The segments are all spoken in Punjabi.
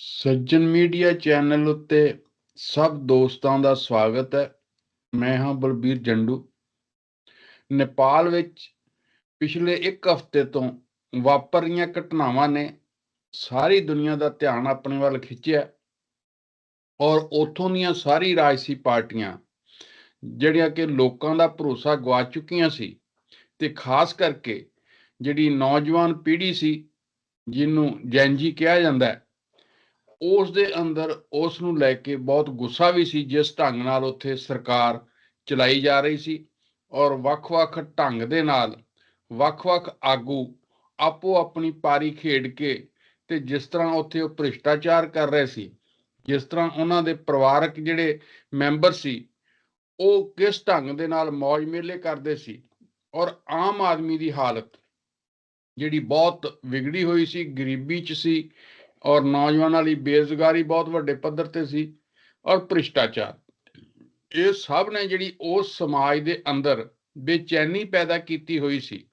ਸੱਜਣ ਮੀਡੀਆ ਚੈਨਲ ਉੱਤੇ ਸਭ ਦੋਸਤਾਂ ਦਾ ਸਵਾਗਤ ਹੈ। ਮੈਂ ਹਾਂ ਬਲਬੀਰ ਜੰਡੂ। ਨੇਪਾਲ ਵਿੱਚ ਪਿਛਲੇ ਇੱਕ ਹਫ਼ਤੇ ਤੋਂ ਵਾਪਰ ਰਹੀਆਂ ਘਟਨਾਵਾਂ ਨੇ ਸਾਰੀ ਦੁਨੀਆ ਦਾ ਧਿਆਨ ਆਪਣੇ ਵੱਲ ਖਿੱਚਿਆ ਔਰ ਉਥੋਂ ਦੀਆਂ ਸਾਰੀ ਰਾਜਸੀ ਪਾਰਟੀਆਂ, ਜਿਹੜੀਆਂ ਕਿ ਲੋਕਾਂ ਦਾ ਭਰੋਸਾ ਗਵਾ ਚੁੱਕੀਆਂ ਸੀ ਤੇ ਖਾਸ ਕਰਕੇ ਜਿਹੜੀ ਨੌਜਵਾਨ ਪੀੜ੍ਹੀ ਸੀ, ਜਿਹਨੂੰ ਜੈਨਜੀ ਕਿਹਾ ਜਾਂਦਾ ਹੈ ਉਸ ਦੇ ਅੰਦਰ ਉਸ ਨੂੰ ਲੈ ਕੇ ਬਹੁਤ ਗੁੱਸਾ ਵੀ ਸੀ, ਜਿਸ ਢੰਗ ਨਾਲ ਉੱਥੇ ਸਰਕਾਰ ਚਲਾਈ ਜਾ ਰਹੀ ਸੀ ਔਰ ਵੱਖ-ਵੱਖ ਢੰਗ ਦੇ ਨਾਲ ਵੱਖ-ਵੱਖ ਆਗੂ ਆਪੋ ਆਪਣੀ ਪਾਰੀ ਖੇਡ ਕੇ ਤੇ ਜਿਸ ਤਰ੍ਹਾਂ ਉੱਥੇ ਉਹ ਭ੍ਰਿਸ਼ਟਾਚਾਰ ਕਰ ਰਹੇ ਸੀ, ਜਿਸ ਤਰ੍ਹਾਂ ਉਹਨਾਂ ਦੇ ਪਰਿਵਾਰਕ ਜਿਹੜੇ ਮੈਂਬਰ ਸੀ, ਉਹ ਕਿਸ ਢੰਗ ਦੇ ਨਾਲ ਮौज ਮੇਲੇ ਕਰਦੇ ਸੀ ਔਰ ਆਮ ਆਦਮੀ ਦੀ ਹਾਲਤ ਜਿਹੜੀ ਬਹੁਤ ਵਿਗੜੀ ਹੋਈ ਸੀ, ਗਰੀਬੀ ਚ ਸੀ ਔਰ ਨੌਜਵਾਨਾਂ ਲਈ ਬੇਰੁਜ਼ਗਾਰੀ ਬਹੁਤ ਵੱਡੇ ਪੱਧਰ ਤੇ ਸੀ ਔਰ ਭ੍ਰਿਸ਼ਟਾਚਾਰ ਇਹ ਸਭ ਨੇ ਜਿਹੜੀ ਉਸ ਸਮਾਜ ਦੇ ਅੰਦਰ ਬੇਚੈਨੀ ਪੈਦਾ ਕੀਤੀ ਹੋਈ ਸੀ,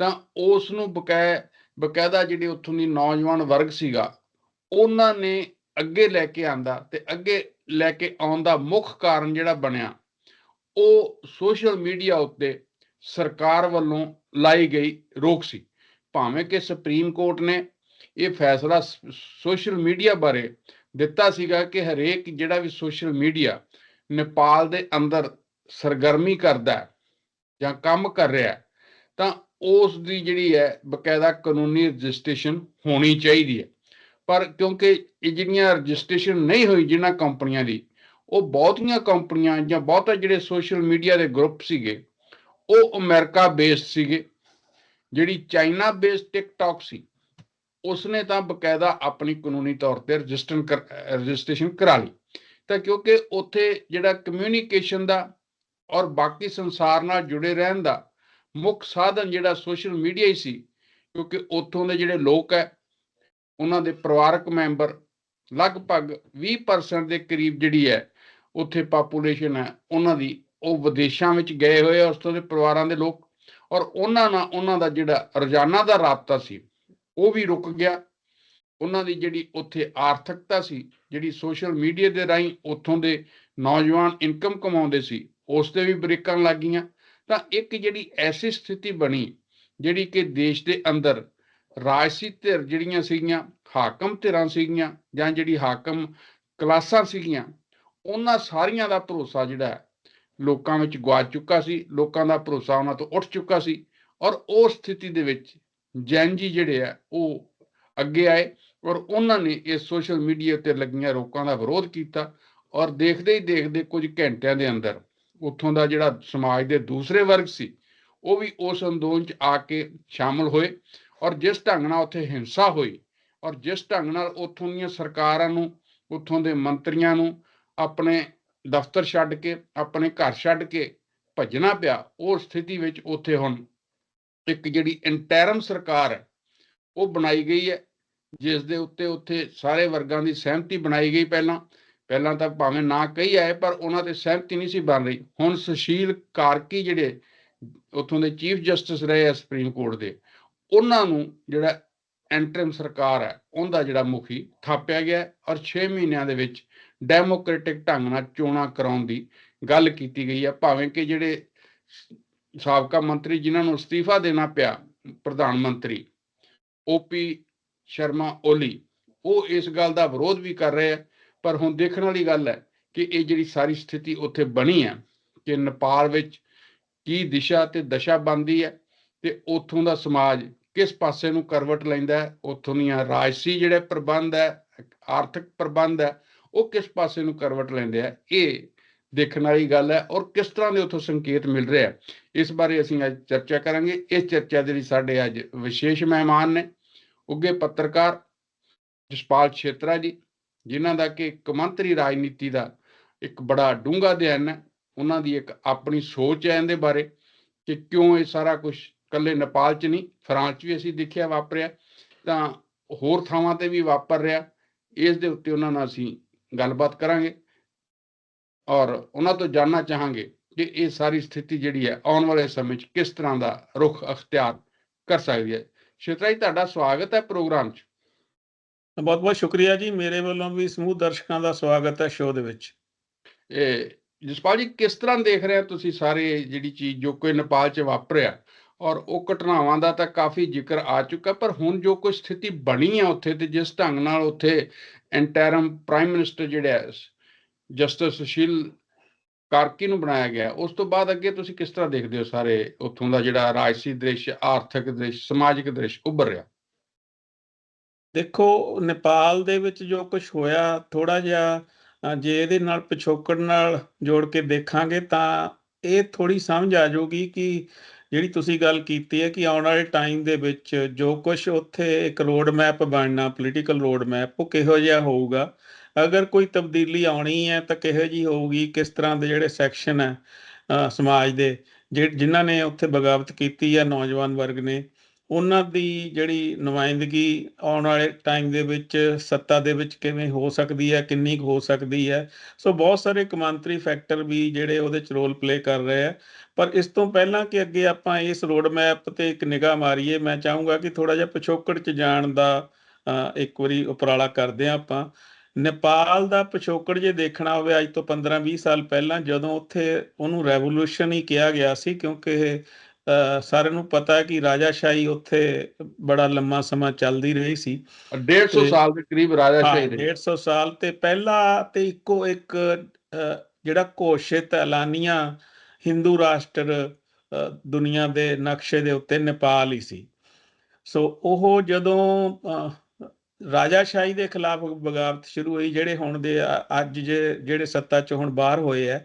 ਤਾਂ ਉਸ ਨੂੰ ਬਕਾਇ ਬਕਾਇਦਾ ਜਿਹੜੀ ਉੱਥੋਂ ਦੀ ਨੌਜਵਾਨ ਵਰਗ ਸੀਗਾ, ਉਹਨਾਂ ਨੇ ਅੱਗੇ ਲੈ ਕੇ ਆਂਦਾ ਤੇ ਅੱਗੇ ਲੈ ਕੇ ਆਉਣ ਦਾ ਮੁੱਖ ਕਾਰਨ ਜਿਹੜਾ ਬਣਿਆ, ਉਹ ਸੋਸ਼ਲ ਮੀਡੀਆ ਉੱਤੇ ਸਰਕਾਰ ਵੱਲੋਂ ਲਾਈ ਗਈ ਰੋਕ ਸੀ। ਭਾਵੇਂ ਕਿ ਸੁਪਰੀਮ ਕੋਰਟ ਨੇ ਇਹ ਫੈਸਲਾ ਸੋਸ਼ਲ ਮੀਡੀਆ ਬਾਰੇ ਦਿੱਤਾ ਸੀਗਾ ਕਿ ਹਰੇਕ ਜਿਹੜਾ ਵੀ ਸੋਸ਼ਲ ਮੀਡੀਆ ਨੇਪਾਲ ਦੇ ਅੰਦਰ ਸਰਗਰਮੀ ਕਰਦਾ ਜਾਂ ਕੰਮ ਕਰ ਰਿਹਾ ਤਾਂ ਉਸ ਦੀ ਜਿਹੜੀ ਹੈ ਬਕਾਇਦਾ ਕਾਨੂੰਨੀ ਰਜਿਸਟ੍ਰੇਸ਼ਨ ਹੋਣੀ ਚਾਹੀਦੀ ਹੈ। ਪਰ ਕਿਉਂਕਿ ਇਹ ਜਿਹੜੀਆਂ ਰਜਿਸਟ੍ਰੇਸ਼ਨ ਨਹੀਂ ਹੋਈ ਜਿਨ੍ਹਾਂ ਕੰਪਨੀਆਂ ਦੀ, ਉਹ ਬਹੁਤੀਆਂ ਕੰਪਨੀਆਂ ਜਾਂ ਬਹੁਤਾ ਜਿਹੜੇ ਸੋਸ਼ਲ ਮੀਡੀਆ ਦੇ ਗਰੁੱਪ ਸੀਗੇ, ਉਹ ਅਮਰੀਕਾ ਬੇਸਡ ਸੀਗੇ, ਜਿਹੜੀ ਚਾਈਨਾ ਬੇਸਡ ਟਿਕਟੌਕ ਸੀ। ਉਸਨੇ ਤਾਂ ਬਕਾਇਦਾ ਆਪਣੀ ਕਾਨੂੰਨੀ ਤੌਰ ਤੇ ਰਜਿਸਟਰ ਰਜਿਸਟ੍ਰੇਸ਼ਨ ਕਰਾ ਲਈ। ਤਾਂ ਕਿਉਂਕਿ ਉੱਥੇ ਜਿਹੜਾ ਕਮਿਊਨੀਕੇਸ਼ਨ ਦਾ ਔਰ ਬਾਕੀ ਸੰਸਾਰ ਨਾਲ ਜੁੜੇ ਰਹਿਣ ਦਾ ਮੁੱਖ ਸਾਧਨ ਜਿਹੜਾ ਸੋਸ਼ਲ ਮੀਡੀਆ ਹੀ ਸੀ, ਕਿਉਂਕਿ ਉੱਥੋਂ ਦੇ ਜਿਹੜੇ ਲੋਕ ਹੈ, ਉਹਨਾਂ ਦੇ ਪਰਿਵਾਰਕ ਮੈਂਬਰ ਲਗਭਗ 20% ਦੇ ਕਰੀਬ ਜਿਹੜੀ ਹੈ, ਉੱਥੇ ਪਾਪੂਲੇਸ਼ਨ ਹੈ, ਉਹਨਾਂ ਦੀ ਉਹ ਵਿਦੇਸ਼ਾਂ ਵਿੱਚ ਗਏ ਹੋਏ ਉਸ ਤੋਂ ਦੇ ਪਰਿਵਾਰਾਂ ਦੇ ਲੋਕ ਔਰ ਉਹਨਾਂ ਨਾਲ ਉਹਨਾਂ ਦਾ ਜਿਹੜਾ ਰੋਜ਼ਾਨਾ ਦਾ ਰਾਬਤਾ ਸੀ। ਉਹ ਵੀ ਰੁਕ ਗਿਆ। ਉਹਨਾਂ ਦੀ ਜਿਹੜੀ ਉੱਥੇ ਆਰਥਿਕਤਾ ਸੀ, ਜਿਹੜੀ ਸੋਸ਼ਲ ਮੀਡੀਆ ਦੇ ਰਾਹੀਂ ਉੱਥੋਂ ਦੇ ਨੌਜਵਾਨ ਇਨਕਮ ਕਮਾਉਂਦੇ ਸੀ, ਉਸ ਤੇ ਵੀ ਬ੍ਰੇਕਾਂ ਲੱਗੀਆਂ। ਤਾਂ ਇੱਕ ਜਿਹੜੀ ਐਸੀ ਸਥਿਤੀ ਬਣੀ, ਜਿਹੜੀ ਕਿ ਦੇਸ਼ ਦੇ ਅੰਦਰ ਰਾਜਸੀ ਧਿਰ ਜਿਹੜੀਆਂ ਸੀਗੀਆਂ, ਹਾਕਮ ਧਿਰਾਂ ਸੀਗੀਆਂ ਜਾਂ ਜਿਹੜੀ ਹਾਕਮ ਕਲਾਸਾਂ ਸੀਗੀਆਂ, ਉਹਨਾਂ ਸਾਰੀਆਂ ਦਾ ਭਰੋਸਾ ਜਿਹੜਾ ਲੋਕਾਂ ਵਿੱਚ ਗਵਾ ਚੁੱਕਾ ਸੀ। ਲੋਕਾਂ ਦਾ ਭਰੋਸਾ ਉਹਨਾਂ ਤੋਂ ਉੱਠ ਚੁੱਕਾ ਸੀ। ਔਰ ਉਸ ਸਥਿਤੀ ਦੇ ਵਿੱਚ ਜੈਨ ਜੀ ਜਿਹੜੇ ਆ, ਉਹ ਅੱਗੇ ਆਏ ਔਰ ਉਹਨਾਂ ਨੇ ਇਹ ਸੋਸ਼ਲ ਮੀਡੀਆ ਤੇ ਲੱਗੀਆਂ ਰੋਕਾਂ ਦਾ ਵਿਰੋਧ ਕੀਤਾ ਔਰ ਦੇਖਦੇ ਹੀ ਦੇਖਦੇ ਕੁਝ ਘੰਟਿਆਂ ਦੇ ਅੰਦਰ ਉੱਥੋਂ ਦਾ ਜਿਹੜਾ ਸਮਾਜ ਦੇ ਦੂਸਰੇ ਵਰਗ ਸੀ, ਉਹ ਵੀ ਉਸ ਅੰਦੋਲਨ 'ਚ ਆ ਕੇ ਸ਼ਾਮਲ ਹੋਏ ਔਰ ਜਿਸ ਢੰਗ ਨਾਲ ਉੱਥੇ ਹਿੰਸਾ ਹੋਈ ਔਰ ਜਿਸ ਢੰਗ ਨਾਲ ਉੱਥੋਂ ਦੀਆਂ ਸਰਕਾਰਾਂ ਨੂੰ, ਉੱਥੋਂ ਦੇ ਮੰਤਰੀਆਂ ਨੂੰ ਆਪਣੇ ਦਫ਼ਤਰ ਛੱਡ ਕੇ, ਆਪਣੇ ਘਰ ਛੱਡ ਕੇ ਭੱਜਣਾ ਪਿਆ, ਉਹ ਸਥਿਤੀ ਵਿੱਚ ਉੱਥੇ ਹੁਣ ਇੱਕ ਜਿਹੜੀ ਇੰਟਰਮ ਸਰਕਾਰ ਹੈ, ਉਹ ਬਣਾਈ ਗਈ ਹੈ, ਜਿਸ ਦੇ ਉੱਤੇ ਉੱਥੇ ਸਾਰੇ ਵਰਗਾਂ ਦੀ ਸਹਿਮਤੀ ਬਣਾਈ ਗਈ ਪਹਿਲਾਂ। ਪਹਿਲਾਂ ਤਾਂ ਭਾਵੇਂ ਨਾ ਕਹੀ ਆਏ, ਪਰ ਉਹਨਾਂ ਤੇ ਸਹਿਮਤੀ ਨਹੀਂ ਸੀ ਬਣ ਰਹੀ। ਹੁਣ ਸੁਸ਼ੀਲ ਕਾਰਕੀ ਜਿਹੜੇ ਉੱਥੋਂ ਦੇ ਚੀਫ ਜਸਟਿਸ ਰਹੇ ਆ ਸੁਪਰੀਮ ਕੋਰਟ ਦੇ, ਉਹਨਾਂ ਨੂੰ ਜਿਹੜਾ ਐਂਟਰਮ ਸਰਕਾਰ ਹੈ, ਉਹਦਾ ਜਿਹੜਾ ਮੁਖੀ ਥਾਪਿਆ ਗਿਆ ਔਰ 6 ਮਹੀਨਿਆਂ ਦੇ ਵਿੱਚ ਡੈਮੋਕ੍ਰੈਟਿਕ ਢੰਗ ਨਾਲ ਚੋਣਾਂ ਕਰਾਉਣ ਦੀ ਗੱਲ ਕੀਤੀ ਗਈ ਹੈ। ਭਾਵੇਂ ਕਿ ਜਿਹੜੇ ਸਾਬਕਾ ਮੰਤਰੀ ਜਿਨ੍ਹਾਂ ਨੂੰ ਅਸਤੀਫਾ ਦੇਣਾ ਪਿਆ, ਪ੍ਰਧਾਨ ਮੰਤਰੀ ਓਪੀ ਸ਼ਰਮਾ ਓਲੀ, ਉਹ ਇਸ ਗੱਲ ਦਾ ਵਿਰੋਧ ਵੀ ਕਰ ਰਹੇ ਆ, ਪਰ ਹੁਣ ਦੇਖਣ ਵਾਲੀ ਗੱਲ ਹੈ ਕਿ ਇਹ ਜਿਹੜੀ ਸਾਰੀ ਸਥਿਤੀ ਉੱਥੇ ਬਣੀ ਹੈ ਕਿ ਨੇਪਾਲ ਵਿੱਚ ਕੀ ਦਿਸ਼ਾ ਤੇ ਦਸ਼ਾ ਬਣਦੀ ਹੈ ਤੇ ਉੱਥੋਂ ਦਾ ਸਮਾਜ ਕਿਸ ਪਾਸੇ ਨੂੰ ਕਰਵਟ ਲੈਂਦਾ ਹੈ, ਉੱਥੋਂ ਦੀਆਂ ਰਾਜਸੀ ਜਿਹੜੇ ਪ੍ਰਬੰਧ ਹੈ, ਆਰਥਿਕ ਪ੍ਰਬੰਧ ਹੈ, ਉਹ ਕਿਸ ਪਾਸੇ ਨੂੰ ਕਰਵਟ ਲੈਂਦੇ ਆ, ਇਹ ਦੇਖਣ ਵਾਲੀ ਗੱਲ ਹੈ ਔਰ ਕਿਸ ਤਰ੍ਹਾਂ ਦੇ ਉੱਥੋਂ ਸੰਕੇਤ ਮਿਲ ਰਿਹਾ ਇਸ ਬਾਰੇ ਅਸੀਂ ਅੱਜ ਚਰਚਾ ਕਰਾਂਗੇ। ਇਸ ਚਰਚਾ ਦੇ ਲਈ ਸਾਡੇ ਅੱਜ ਵਿਸ਼ੇਸ਼ ਮਹਿਮਾਨ ਨੇ। ਉੱਗੇ ਪੱਤਰਕਾਰ ਜਸਪਾਲ ਛੇਤਰਾ ਜੀ, ਜਿਨ੍ਹਾਂ ਦਾ ਕਿ ਕਮੰਤਰੀ ਰਾਜਨੀਤੀ ਦਾ ਇੱਕ ਬੜਾ ਡੂੰਘਾ ਅਧਿਐਨ ਹੈ। ਉਹਨਾਂ ਦੀ ਇੱਕ ਆਪਣੀ ਸੋਚ ਹੈ ਇਹਦੇ ਬਾਰੇ ਕਿ ਕਿਉਂ ਇਹ ਸਾਰਾ ਕੁਝ ਕੱਲੇ ਨੇਪਾਲ 'ਚ ਨਹੀਂ, ਫਰਾਂਸ 'ਚ ਵੀ ਅਸੀਂ ਦੇਖਿਆ ਵਾਪਰਿਆ। ਤਾਂ ਹੋਰ ਥਾਵਾਂ ਤੇ ਵੀ ਵਾਪਰ ਰਿਹਾ। ਇਸ ਦੇ ਉੱਤੇ ਉਹਨਾਂ ਨਾਲ ਅਸੀਂ ਗੱਲਬਾਤ ਕਰਾਂਗੇ। ਔਰ ਉਹਨਾਂ ਤੋਂ ਜਾਨਣਾ ਚਾਹਾਂਗੇ ਕਿ ਇਹ ਸਾਰੀ ਸਥਿਤੀ ਜਿਹੜੀ ਹੈ ਆਉਣ ਵਾਲੇ ਸਮੇਂ 'ਚ ਕਿਸ ਤਰ੍ਹਾਂ ਦਾ ਰੁਖ ਅਖਤਿਆਰ ਕਰ ਸਕਦੀ ਹੈ। ਸ਼ੇਤਰਾ ਜੀ ਤੁਹਾਡਾ ਸਵਾਗਤ ਹੈ ਪ੍ਰੋਗਰਾਮ 'ਚ। ਬਹੁਤ ਬਹੁਤ ਸ਼ੁਕਰੀਆ ਜੀ। ਮੇਰੇ ਵੱਲੋਂ ਵੀ ਸਮੂਹ ਦਰਸ਼ਕਾਂ ਦਾ ਸਵਾਗਤ ਹੈ ਸ਼ੋਅ ਦੇ ਵਿੱਚ। ਇਹ ਜਸਪਾਲ ਜੀ ਕਿਸ ਤਰ੍ਹਾਂ ਦੇਖ ਰਹੇ ਹੋ ਤੁਸੀਂ ਸਾਰੇ ਜਿਹੜੀ ਚੀਜ਼ ਜੋ ਕੋਈ ਨੇਪਾਲ 'ਚ ਵਾਪਰਿਆ? ਔਰ ਉਹ ਘਟਨਾਵਾਂ ਦਾ ਤਾਂ ਕਾਫੀ ਜ਼ਿਕਰ ਆ ਚੁੱਕਾ ਪਰ ਹੁਣ ਜੋ ਕੋਈ ਸਥਿਤੀ ਬਣੀ ਹੈ ਉੱਥੇ ਤੇ ਜਿਸ ਢੰਗ ਨਾਲ ਉੱਥੇ ਇੰਟਰਮ ਪ੍ਰਾਈਮ ਮਿਨਿਸਟਰ ਜਿਹੜਾ ਜਸਟਿਸ ਸੁਸ਼ੀਲ ਕਾਰਕੀ ਨੂੰ ਬਣਾਇਆ ਗਿਆ। ਉਸ ਤੋਂ ਬਾਅਦ ਅੱਗੇ ਤੁਸੀਂ ਕਿਸ ਤਰ੍ਹਾਂ ਦੇਖਦੇ ਹੋ ਸਾਰੇ ਉੱਥੋਂ ਦਾ ਜਿਹੜਾ ਰਾਜਸੀ ਦ੍ਰਿਸ਼, ਆਰਥਿਕ ਦ੍ਰਿਸ਼, ਸਮਾਜਿਕ ਦ੍ਰਿਸ਼ ਉੱਭਰ ਰਿਹਾ? ਦੇਖੋ, ਨੇਪਾਲ ਦੇ ਵਿੱਚ ਜੋ ਕੁਝ ਹੋਇਆ ਥੋੜਾ ਜਿਹਾ ਜੇ ਇਹਦੇ ਨਾਲ ਪਿਛੋਕੜ ਨਾਲ ਜੋੜ ਕੇ ਦੇਖਾਂਗੇ ਤਾਂ ਇਹ ਥੋੜੀ ਸਮਝ ਆ ਜਾਊਗੀ ਕਿ ਜਿਹੜੀ ਤੁਸੀਂ ਗੱਲ ਕੀਤੀ ਹੈ ਕਿ ਆਉਣ ਵਾਲੇ ਟਾਈਮ ਦੇ ਵਿੱਚ ਜੋ ਕੁਝ ਉੱਥੇ ਇੱਕ ਰੋਡ ਮੈਪ ਬਣਨਾ, ਪੋਲੀਟੀਕਲ ਰੋਡ ਮੈਪ, ਉਹ ਕਿਹੋ ਜਿਹਾ ਹੋਊਗਾ। ਅਗਰ ਕੋਈ ਤਬਦੀਲੀ ਆਉਣੀ ਹੈ ਤਾਂ ਕਿਹੋ ਜੀ ਹੋਊਗੀ, ਕਿਸ ਤਰ੍ਹਾਂ ਦੇ ਜਿਹੜੇ ਸੈਕਸ਼ਨ ਹੈ ਸਮਾਜ ਦੇ ਜਿ- ਜਿਨ੍ਹਾਂ ਨੇ ਉੱਥੇ ਬਗਾਵਤ ਕੀਤੀ ਹੈ ਨੌਜਵਾਨ ਵਰਗ ਨੇ, ਉਹਨਾਂ ਦੀ ਜਿਹੜੀ ਨੁਮਾਇੰਦਗੀ ਆਉਣ ਵਾਲੇ ਟਾਈਮ ਦੇ ਵਿੱਚ, ਸੱਤਾ ਦੇ ਵਿੱਚ ਕਿਵੇਂ ਹੋ ਸਕਦੀ ਹੈ, ਕਿੰਨੀ ਕੁ ਹੋ ਸਕਦੀ ਹੈ, ਸੋ ਬਹੁਤ ਸਾਰੇ ਕਮਾਂਤਰੀ ਫੈਕਟਰ ਵੀ ਜਿਹੜੇ ਉਹਦੇ ਚ ਰੋਲ ਪਲੇ ਕਰ ਰਹੇ ਆ ਪਰ ਇਸ ਤੋਂ ਪਹਿਲਾਂ ਕਿ ਅੱਗੇ ਆਪਾਂ ਇਸ ਰੋਡ ਮੈਪ ਤੇ ਇੱਕ ਨਿਗਾਹ ਮਾਰੀਏ, ਮੈਂ ਚਾਹੂੰਗਾ ਕਿ ਥੋੜਾ ਜਿਹਾ ਪਿਛੋਕੜ ਚ ਜਾਣ ਦਾ ਇੱਕ ਵਾਰੀ ਉਪਰਾਲਾ ਕਰਦੇ ਹਾਂ ਆਪਾਂ ਨੇਪਾਲ ਦਾ ਪਿਛੋਕੜ ਜੇ ਦੇਖਣਾ ਹੋਵੇ ਅੱਜ ਤੋਂ 15-20 ਸਾਲ ਪਹਿਲਾਂ ਜਦੋਂ ਉੱਥੇ ਉਹਨੂੰ ਰੈਵੋਲੂਸ਼ਨ ਹੀ ਕਿਹਾ ਗਿਆ ਸੀ ਕਿਉਂਕਿ ਸਾਰਿਆਂ ਨੂੰ ਪਤਾ ਹੈ ਕਿ ਰਾਜਾਸ਼ਾਹੀ ਉੱਥੇ ਬੜਾ ਲੰਮਾ ਸਮਾਂ ਚੱਲਦੀ ਰਹੀ ਸੀ। 150 ਤੇ- ਸਾਲ ਦੇ ਕਰੀਬ ਰਾਜਾਸ਼ਾਹੀ ਰਹੀ। 150 ਸਾਲ ਤੇ ਪਹਿਲਾ ਤੇ ਇੱਕੋ ਇੱਕ ਜਿਹੜਾ ਘੋਸ਼ਿਤ ਐਲਾਨੀਆ ਹਿੰਦੂ ਰਾਸ਼ਟਰ ਦੁਨੀਆ ਦੇ ਨਕਸ਼ੇ ਦੇ ਉੱਤੇ ਨੇਪਾਲ ਹੀ ਸੀ। ਸੋ ਉਹ ਜਦੋਂ ਰਾਜਾਸ਼ਾਹੀ ਦੇ ਖਿਲਾਫ ਬਗਾਵਤ ਸ਼ੁਰੂ ਹੋਈ, ਜਿਹੜੇ ਹੁਣ ਦੇ ਅੱਜ ਜਿਹੜੇ ਸੱਤਾ 'ਚੋਂ ਹੁਣ ਬਾਹਰ ਹੋਏ ਆ,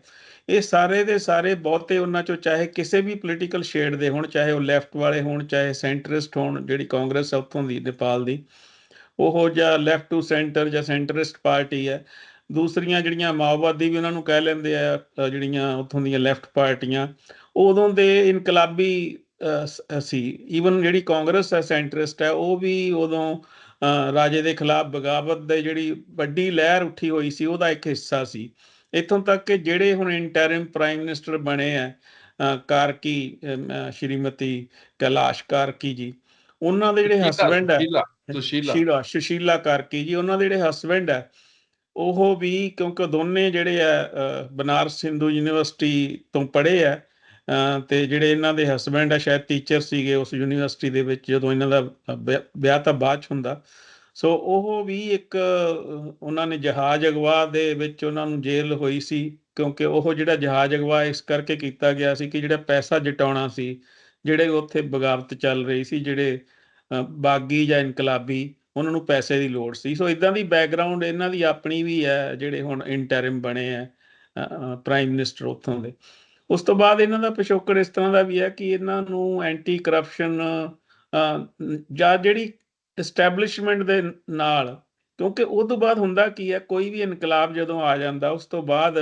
ਇਹ ਸਾਰੇ ਦੇ ਸਾਰੇ ਬਹੁਤੇ ਉਹਨਾਂ 'ਚੋਂ, ਚਾਹੇ ਕਿਸੇ ਵੀ ਪੋਲੀਟੀਕਲ ਸ਼ੇਡ ਦੇ ਹੋਣ, ਚਾਹੇ ਉਹ ਲੈਫਟ ਵਾਲੇ ਹੋਣ, ਚਾਹੇ ਸੈਂਟਰਿਸਟ ਹੋਣ, ਜਿਹੜੀ ਕਾਂਗਰਸ ਆ ਉੱਥੋਂ ਦੀ, ਨੇਪਾਲ ਦੀ, ਉਹ ਜਾਂ ਲੈਫਟ ਟੂ ਸੈਂਟਰ ਜਾਂ ਸੈਂਟਰਿਸਟ ਪਾਰਟੀ ਹੈ ਦੂਸਰੀਆਂ ਜਿਹੜੀਆਂ ਮਾਓਵਾਦੀ ਵੀ ਉਹਨਾਂ ਨੂੰ ਕਹਿ ਲੈਂਦੇ ਆ ਜਿਹੜੀਆਂ ਉੱਥੋਂ ਦੀਆਂ ਲੈਫਟ ਪਾਰਟੀਆਂ, ਉਦੋਂ ਦੇ ਇਨਕਲਾਬੀ ਸੀ ਈਵਨ ਜਿਹੜੀ ਕਾਂਗਰਸ ਹੈ ਸੈਂਟਰਿਸਟ ਹੈ ਉਹ ਵੀ ਉਦੋਂ ਰਾਜੇ ਦੇ ਖਿਲਾਫ ਬਗਾਵਤ ਦੇ ਜਿਹੜੀ ਵੱਡੀ ਲਹਿਰ ਉੱਠੀ ਹੋਈ ਸੀ ਉਹਦਾ ਇੱਕ ਹਿੱਸਾ ਸੀ। ਇੱਥੋਂ ਤੱਕ ਕਿ ਜਿਹੜੇ ਹੁਣ ਇੰਟਰਿਮ ਪ੍ਰਾਈਮ ਮਿਨਿਸਟਰ ਬਣੇ ਆ ਕਾਰਕੀ ਸ਼੍ਰੀਮਤੀ ਕੈਲਾਸ਼ ਕਾਰਕੀ ਜੀ ਉਹਨਾਂ ਦੇ ਜਿਹੜੇ ਹਸਬੰਡ ਹੈ ਸੁਸ਼ੀਲਾ ਸੁਸ਼ੀਲਾ। ਸ਼ੀਲਾ ਕਾਰਕੀ ਜੀ ਉਹਨਾਂ ਦੇ ਜਿਹੜੇ ਹਸਬੰਡ ਹੈ ਉਹ ਵੀ ਕਿਉਂਕਿ ਦੋਨੇ ਜਿਹੜੇ ਆ ਬਨਾਰਸ ਹਿੰਦੂ ਯੂਨੀਵਰਸਿਟੀ ਤੋਂ ਪੜ੍ਹੇ ਆ ਤੇ ਜਿਹੜੇ ਇਹਨਾਂ ਦੇ ਹਸਬੰਡ ਆ, ਸ਼ਾਇਦ ਟੀਚਰ ਸੀਗੇ ਉਸ ਯੂਨੀਵਰਸਿਟੀ ਦੇ ਵਿੱਚ ਜਦੋਂ ਇਹਨਾਂ ਦਾ ਵਿਆਹ- ਵਿਆਹ ਤਾਂ ਬਾਅਦ ਚ ਹੁੰਦਾ। ਸੋ ਉਹ ਵੀ ਇੱਕ ਉਹਨਾਂ ਨੇ ਜਹਾਜ਼ ਅਗਵਾ ਦੇ ਵਿੱਚ ਉਹਨਾਂ ਨੂੰ ਜੇਲ੍ਹ ਹੋਈ ਸੀ, ਕਿਉਂਕਿ ਉਹ ਜਿਹੜਾ ਜਹਾਜ਼ ਅਗਵਾ ਇਸ ਕਰਕੇ ਕੀਤਾ ਗਿਆ ਸੀ ਕਿ ਜਿਹੜਾ ਪੈਸਾ ਜਟਾਉਣਾ ਸੀ, ਜਿਹੜੇ ਉੱਥੇ ਬਗਾਵਤ ਚੱਲ ਰਹੀ ਸੀ, ਜਿਹੜੇ ਬਾਗੀ ਜਾਂ ਇਨਕਲਾਬੀ, ਉਹਨਾਂ ਨੂੰ ਪੈਸੇ ਦੀ ਲੋੜ ਸੀ। ਸੋ ਇਦਾਂ ਦੀ ਬੈਕਗ੍ਰਾਉਂਡ ਇਹਨਾਂ ਦੀ ਆਪਣੀ ਵੀ ਹੈ, ਜਿਹੜੇ ਹੁਣ ਇੰਟਰਮ ਬਣੇ ਆ ਪ੍ਰਾਈਮ ਮਿਨਿਸਟਰ ਉੱਥੋਂ ਦੇ। ਉਸ ਤੋਂ ਬਾਅਦ ਇਹਨਾਂ ਦਾ ਪਿਛੋਕੜ ਇਸ ਤਰ੍ਹਾਂ ਦਾ ਵੀ ਹੈ ਕਿ ਇਹਨਾਂ ਨੂੰ ਐਂਟੀ ਕਰਪਸ਼ਨ ਜਾਂ ਜਿਹੜੀ ਐਸਟੈਬਲਿਸ਼ਮੈਂਟ ਦੇ ਨਾਲ, ਕਿਉਂਕਿ ਉਹ ਤੋਂ ਬਾਅਦ ਹੁੰਦਾ ਕੀ ਹੈ, ਕੋਈ ਵੀ ਇਨਕਲਾਬ ਜਦੋਂ ਆ ਜਾਂਦਾ, ਉਸ ਤੋਂ ਬਾਅਦ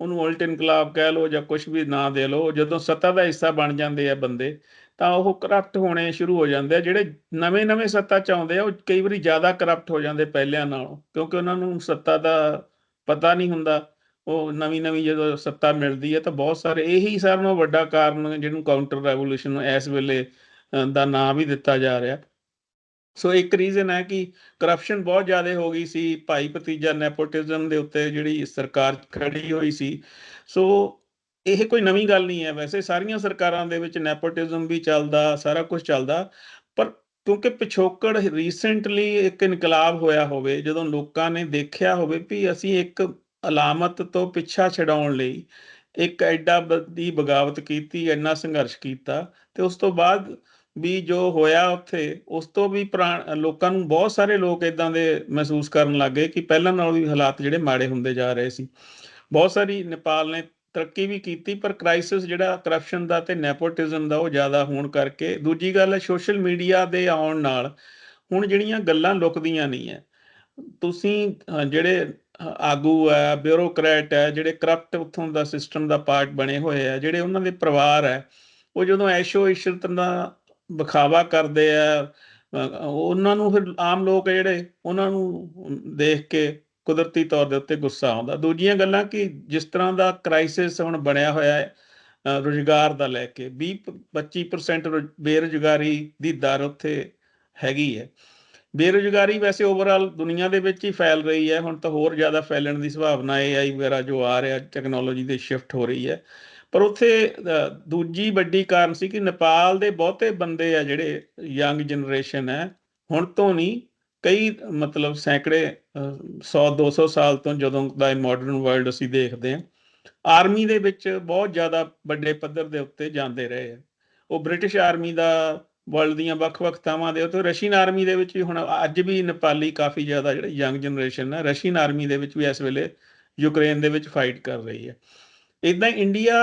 ਉਹਨੂੰ ਉਲਟ ਇਨਕਲਾਬ ਕਹਿ ਲਓ ਜਾਂ ਕੁਝ ਵੀ ਨਾਂ ਦੇ ਲਓ, ਜਦੋਂ ਸੱਤਾ ਦਾ ਹਿੱਸਾ ਬਣ ਜਾਂਦੇ ਆ ਬੰਦੇ, ਤਾਂ ਉਹ ਕਰਪਟ ਹੋਣੇ ਸ਼ੁਰੂ ਹੋ ਜਾਂਦੇ ਆ, ਜਿਹੜੇ ਨਵੇਂ-ਨਵੇਂ ਸੱਤਾ ਚ ਆਉਂਦੇ ਆ, ਉਹ ਕਈ ਵਾਰੀ ਜ਼ਿਆਦਾ ਕਰਪਟ ਹੋ ਜਾਂਦੇ ਪਹਿਲਿਆਂ ਨਾਲੋਂ, ਕਿਉਂਕਿ ਉਹਨਾਂ ਨੂੰ ਸੱਤਾ ਦਾ ਪਤਾ ਨਹੀਂ ਹੁੰਦਾ। ਉਹ ਨਵੀਂ-ਨਵੀਂ ਜਦੋਂ ਸੱਤਾ ਮਿਲਦੀ ਹੈ ਤਾਂ ਬਹੁਤ ਸਾਰੇ ਇਹੀ ਸਾਰਿਆਂ ਨਾਲੋਂ ਵੱਡਾ ਕਾਰਨ ਜਿਹਨੂੰ ਕਾਊਂਟਰ ਰੈਵੋਲੂਸ਼ਨ ਇਸ ਵੇਲੇ ਦਾ ਨਾਮ ਵੀ ਦਿੱਤਾ ਜਾ ਰਿਹਾ। ਸੋ ਇੱਕ ਰੀਜ਼ਨ ਹੈ ਕਿ ਕਰਪਸ਼ਨ ਬਹੁਤ ਜ਼ਿਆਦਾ ਹੋ ਗਈ ਸੀ, ਭਾਈ ਭਤੀਜਾ ਨੈਪੋਟਿਜ਼ਮ ਦੇ ਉੱਤੇ ਜਿਹੜੀ ਸਰਕਾਰ ਖੜੀ ਹੋਈ ਸੀ। ਸੋ ਇਹ ਕੋਈ ਨਵੀਂ ਗੱਲ ਨਹੀਂ ਹੈ। ਵੈਸੇ ਸਾਰੀਆਂ ਸਰਕਾਰਾਂ ਦੇ ਵਿੱਚ ਨੈਪੋਟਿਜ਼ਮ ਵੀ ਚੱਲਦਾ, ਸਾਰਾ ਕੁਝ ਚੱਲਦਾ, ਪਰ ਕਿਉਂਕਿ ਪਿਛੋਕੜ ਰੀਸੈਂਟਲੀ ਇੱਕ ਇਨਕਲਾਬ ਹੋਇਆ ਹੋਵੇ, ਜਦੋਂ ਲੋਕਾਂ ਨੇ ਦੇਖਿਆ ਹੋਵੇ ਵੀ ਅਸੀਂ ਇੱਕ ਅਲਾਮਤ ਤੋਂ ਪਿੱਛਾ ਛਡਾਉਣ ਲਈ ਇੱਕ ਐਡਾ ਵੱਡੀ ਬਗਾਵਤ ਕੀਤੀ ਇੰਨਾ ਸੰਘਰਸ਼ ਕੀਤਾ ਤੇ ਉਸ ਤੋਂ ਬਾਅਦ ਵੀ ਜੋ ਹੋਇਆ ਉੱਥੇ, ਉਸ ਤੋਂ ਵੀ ਪੁਰਾਣ, ਲੋਕਾਂ ਨੂੰ ਬਹੁਤ ਸਾਰੇ ਲੋਕ ਇਦਾਂ ਦੇ ਮਹਿਸੂਸ ਕਰਨ ਲੱਗੇ ਕਿ ਪਹਿਲਾਂ ਨਾਲੋਂ ਵੀ ਹਾਲਾਤ ਜਿਹੜੇ ਮਾੜੇ ਹੁੰਦੇ ਜਾ ਰਹੇ ਸੀ। ਬਹੁਤ ਸਾਰੀ ਨੇਪਾਲ ਨੇ ਤਰੱਕੀ ਵੀ ਕੀਤੀ, ਪਰ ਕ੍ਰਾਈਸਿਸ ਜਿਹੜਾ ਕਰਪਸ਼ਨ ਦਾ ਤੇ ਨੈਪੋਟਿਜ਼ਮ ਦਾ ਉਹ ਜ਼ਿਆਦਾ ਹੋਣ ਕਰਕੇ, ਦੂਜੀ ਗੱਲ ਹੈ ਸੋਸ਼ਲ ਮੀਡੀਆ ਦੇ ਆਉਣ ਨਾਲ ਹੁਣ ਜਿਹੜੀਆਂ ਗੱਲਾਂ ਲੁਕਦੀਆਂ ਨਹੀਂ ਹੈ। ਤੁਸੀਂ ਜਿਹੜੇ ਆਗੂ ਹੈ ਬਿਊਰੋਕਰੈਟ ਹੈ ਜਿਹੜੇ ਕਰਪਟ ਉੱਥੋਂ ਦਾ ਸਿਸਟਮ ਦਾ ਪਾਰਟ ਬਣੇ ਹੋਏ ਆ ਜਿਹੜੇ ਉਹਨਾਂ ਦੇ ਪਰਿਵਾਰ ਹੈ ਉਹ ਜਦੋਂ ਐਸ਼ੋ ਇਸ਼ਰਤ ਦਾ ਵਿਖਾਵਾ ਕਰਦੇ ਆ ਉਹਨਾਂ ਨੂੰ ਫਿਰ ਆਮ ਲੋਕ ਜਿਹੜੇ ਉਹਨਾਂ ਨੂੰ ਦੇਖ ਕੇ ਕੁਦਰਤੀ ਤੌਰ ਦੇ ਉੱਤੇ ਗੁੱਸਾ ਆਉਂਦਾ। ਦੂਜੀਆਂ ਗੱਲਾਂ ਕਿ ਜਿਸ ਤਰ੍ਹਾਂ ਦਾ ਕ੍ਰਾਈਸਿਸ ਹੁਣ ਬਣਿਆ ਹੋਇਆ ਹੈ ਅ, ਰੁਜ਼ਗਾਰ ਦਾ ਲੈ ਕੇ 20 25% ਰੁ- ਬੇਰੁਜ਼ਗਾਰੀ ਦੀ ਦਰ ਉੱਥੇ ਹੈਗੀ ਹੈ। ਬੇਰੁਜ਼ਗਾਰੀ ਵੈਸੇ ਓਵਰਆਲ ਦੁਨੀਆ ਦੇ ਵਿੱਚ ਹੀ ਫੈਲ ਰਹੀ ਹੈ। ਹੁਣ ਤਾਂ ਹੋਰ ਜ਼ਿਆਦਾ ਫੈਲਣ ਦੀ ਸੰਭਾਵਨਾ AI ਵਗੈਰਾ ਜੋ ਆ ਰਿਹਾ ਟੈਕਨੋਲੋਜੀ ਦੇ ਸ਼ਿਫਟ ਹੋ ਰਹੀ ਹੈ। ਪਰ ਉੱਥੇ ਦੂਜੀ ਵੱਡੀ ਕਾਰਨ ਸੀ ਕਿ ਨੇਪਾਲ ਦੇ ਬਹੁਤੇ ਬੰਦੇ ਆ ਜਿਹੜੇ ਯੰਗ ਜਨਰੇਸ਼ਨ ਹੈ, ਹੁਣ ਤੋਂ ਨਹੀਂ, ਕਈ ਮਤਲਬ ਸੈਂਕੜੇ 100 200 ਸਾਲ ਤੋਂ ਜਦੋਂ ਦਾ ਮਾਡਰਨ ਵਰਲਡ ਅਸੀਂ ਦੇਖਦੇ ਹਾਂ ਆਰਮੀ ਦੇ ਵਿੱਚ ਬਹੁਤ ਜ਼ਿਆਦਾ ਵੱਡੇ ਪੱਧਰ ਦੇ ਉੱਤੇ ਜਾਂਦੇ ਰਹੇ ਆ। ਉਹ ਬ੍ਰਿਟਿਸ਼ ਆਰਮੀ ਦਾ ਵਰਲਡ ਦੀਆਂ ਵੱਖ-ਵੱਖ ਥਾਵਾਂ ਦੇ ਉੱਤੇ। ਰਸ਼ੀਅਨ ਆਰਮੀ ਦੇ ਵਿੱਚ ਵੀ ਹੁਣ ਅੱਜ ਵੀ ਨੇਪਾਲੀ ਕਾਫੀ ਜ਼ਿਆਦਾ ਜਿਹੜੇ ਯੰਗ ਜਨਰੇਸ਼ਨ ਹੈ, ਰਸ਼ੀਅਨ ਆਰਮੀ ਦੇ ਵਿੱਚ ਵੀ ਇਸ ਵੇਲੇ ਯੂਕਰੇਨ ਦੇ ਵਿੱਚ ਫਾਈਟ ਕਰ ਰਹੀ ਹੈ। ਇਦਾਂ ਇੰਡੀਆ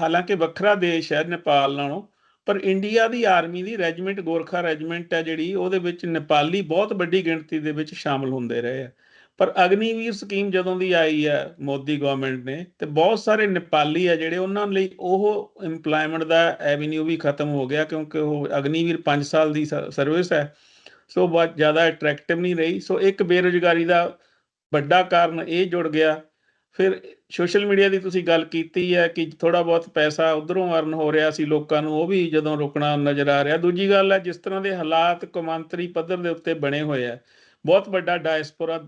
ਹਾਲਾਂਕਿ ਵੱਖਰਾ ਦੇਸ਼ ਹੈ ਨੇਪਾਲ ਨਾਲੋਂ, ਪਰ ਇੰਡੀਆ ਦੀ ਆਰਮੀ ਦੀ ਰੈਜੀਮੈਂਟ, ਗੋਰਖਾ ਰੈਜੀਮੈਂਟ ਹੈ ਜਿਹੜੀ, ਉਹਦੇ ਵਿੱਚ ਨੇਪਾਲੀ ਬਹੁਤ ਵੱਡੀ ਗਿਣਤੀ ਦੇ ਵਿੱਚ ਸ਼ਾਮਲ ਹੁੰਦੇ ਰਹੇ ਆ। ਪਰ ਅਗਨੀਵੀਰ ਸਕੀਮ ਜਦੋਂ ਦੀ ਆਈ ਹੈ ਮੋਦੀ ਗਵਰਨਮੈਂਟ ਨੇ, ਤੇ ਬਹੁਤ ਸਾਰੇ ਨੇਪਾਲੀ ਆ ਜਿਹੜੇ ਉਹਨਾਂ ਲਈ ਉਹ EMPLOYMENT ਦਾ ਐਵਨਿਊ ਵੀ ਖਤਮ ਹੋ ਗਿਆ ਕਿਉਂਕਿ ਉਹ ਅਗਨੀਵੀਰ 5 ਸਾਲ ਦੀ ਸਰਵਿਸ ਹੈ, ਸੋ ਬਹੁਤ ਜ਼ਿਆਦਾ ਅਟਰੈਕਟਿਵ ਨਹੀਂ ਰਹੀ, ਸੋ ਇੱਕ ਬੇਰੁਜ਼ਗਾਰੀ ਦਾ ਵੱਡਾ ਕਾਰਨ ਇਹ ਜੁੜ ਗਿਆ। ਫਿਰ ਸੋਸ਼ਲ ਮੀਡੀਆ ਦੀ ਤੁਸੀਂ ਗੱਲ ਕੀਤੀ ਹੈ ਕਿ ਥੋੜਾ ਬਹੁਤ ਪੈਸਾ ਉਧਰੋਂ ਅਰਨ ਹੋ ਰਿਹਾ ਸੀ ਲੋਕਾਂ ਨੂੰ, ਉਹ ਵੀ ਜਦੋਂ ਰੁਕਣਾ ਨਜ਼ਰ ਆ ਰਿਹਾ। ਦੂਜੀ ਗੱਲ ਹੈ ਜਿਸ ਤਰ੍ਹਾਂ ਦੇ ਹਾਲਾਤ ਕੌਮਾਂਤਰੀ ਪੱਧਰ ਦੇ ਉੱਤੇ ਬਣੇ ਹੋਏ ਆ, ਬਹੁਤ ਵੱਡਾ ਡਾਇਸਪੋਰਾ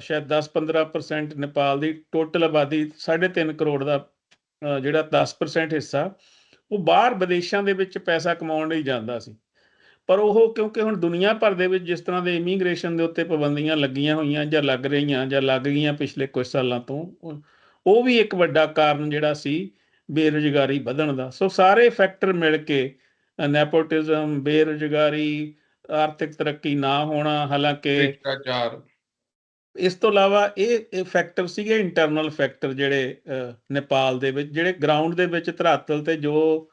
ਸ਼ਾਇਦ 10-15% ਨੇਪਾਲ ਦੀ ਟੋਟਲ ਆਬਾਦੀ 3.5 ਕਰੋੜ ਦਾ ਜਿਹੜਾ 10% ਹਿੱਸਾ, ਉਹ ਬਾਹਰ ਵਿਦੇਸ਼ਾਂ ਦੇ ਵਿੱਚ ਪੈਸਾ ਕਮਾਉਣ ਲਈ ਜਾਂਦਾ ਸੀ। ਪਰ ਉਹ ਕਿਉਂਕਿ ਹੁਣ ਦੁਨੀਆ ਭਰ ਦੇ ਵਿੱਚ ਜਿਸ ਤਰ੍ਹਾਂ ਦੇ ਇਮੀਗ੍ਰੇਸ਼ਨ ਦੇ ਉੱਤੇ ਪਾਬੰਦੀਆਂ ਲੱਗੀਆਂ ਹੋਈਆਂ ਜਾਂ ਲੱਗ ਰਹੀਆਂ ਜਾਂ ਲੱਗ ਗਈਆਂ ਪਿਛਲੇ ਕੁਝ ਸਾਲਾਂ ਤੋਂ, ਉਹ- ਵੀ ਇੱਕ ਵੱਡਾ ਕਾਰਨ ਜਿਹੜਾ ਸੀ ਬੇਰੁਜ਼ਗਾਰੀ ਵਧਣ ਦਾ। ਸੋ ਸਾਰੇ ਫੈਕਟਰ ਮਿਲ ਕੇ ਨੈਪੋਟਿਜ਼ਮ ਬੇਰੁਜ਼ਗਾਰੀ, ਆਰਥਿਕ ਤਰੱਕੀ ਨਾ ਹੋਣਾ, ਹਾਲਾਂਕਿ ਭ੍ਰਿਸ਼ਟਾਚਾਰ। ਇਸ ਤੋਂ ਇਲਾਵਾ ਇਹ ਫੈਕਟਰ ਸੀਗੇ ਇੰਟਰਨਲ ਫੈਕਟਰ ਜਿਹੜੇ ਨੇਪਾਲ ਦੇ ਵਿੱਚ, ਜਿਹੜੇ ਗਰਾਊਂਡ ਦੇ ਵਿੱਚ ਧਰਾਤਲ ਤੇ ਜੋ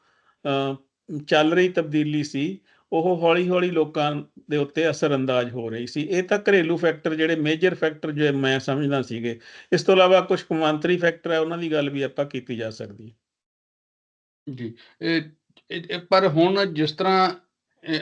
ਚੱਲ ਰਹੀ ਤਬਦੀਲੀ ਸੀ, ਉਹ ਹੌਲੀ-ਹੌਲੀ ਲੋਕਾਂ ਦੇ ਉੱਤੇ ਅਸਰਅੰਦਾਜ਼ ਹੋ ਰਹੀ ਸੀ। ਇਹ ਤਾਂ ਘਰੇਲੂ ਫੈਕਟਰ ਜਿਹੜੇ ਮੇਜਰ ਫੈਕਟਰ ਜੋ ਮੈਂ ਸਮਝਦਾ ਸੀਗੇ। ਇਸ ਤੋਂ ਇਲਾਵਾ ਕੁਝ ਕੌਮਾਂਤਰੀ ਫੈਕਟਰ ਹੈ, ਉਹਨਾਂ ਦੀ ਗੱਲ ਵੀ ਆਪਾਂ ਕੀਤੀ ਜਾ ਸਕਦੀ ਹੈ। ਜੀ ਪਰ ਹੁਣ ਜਿਸ ਤਰ੍ਹਾਂ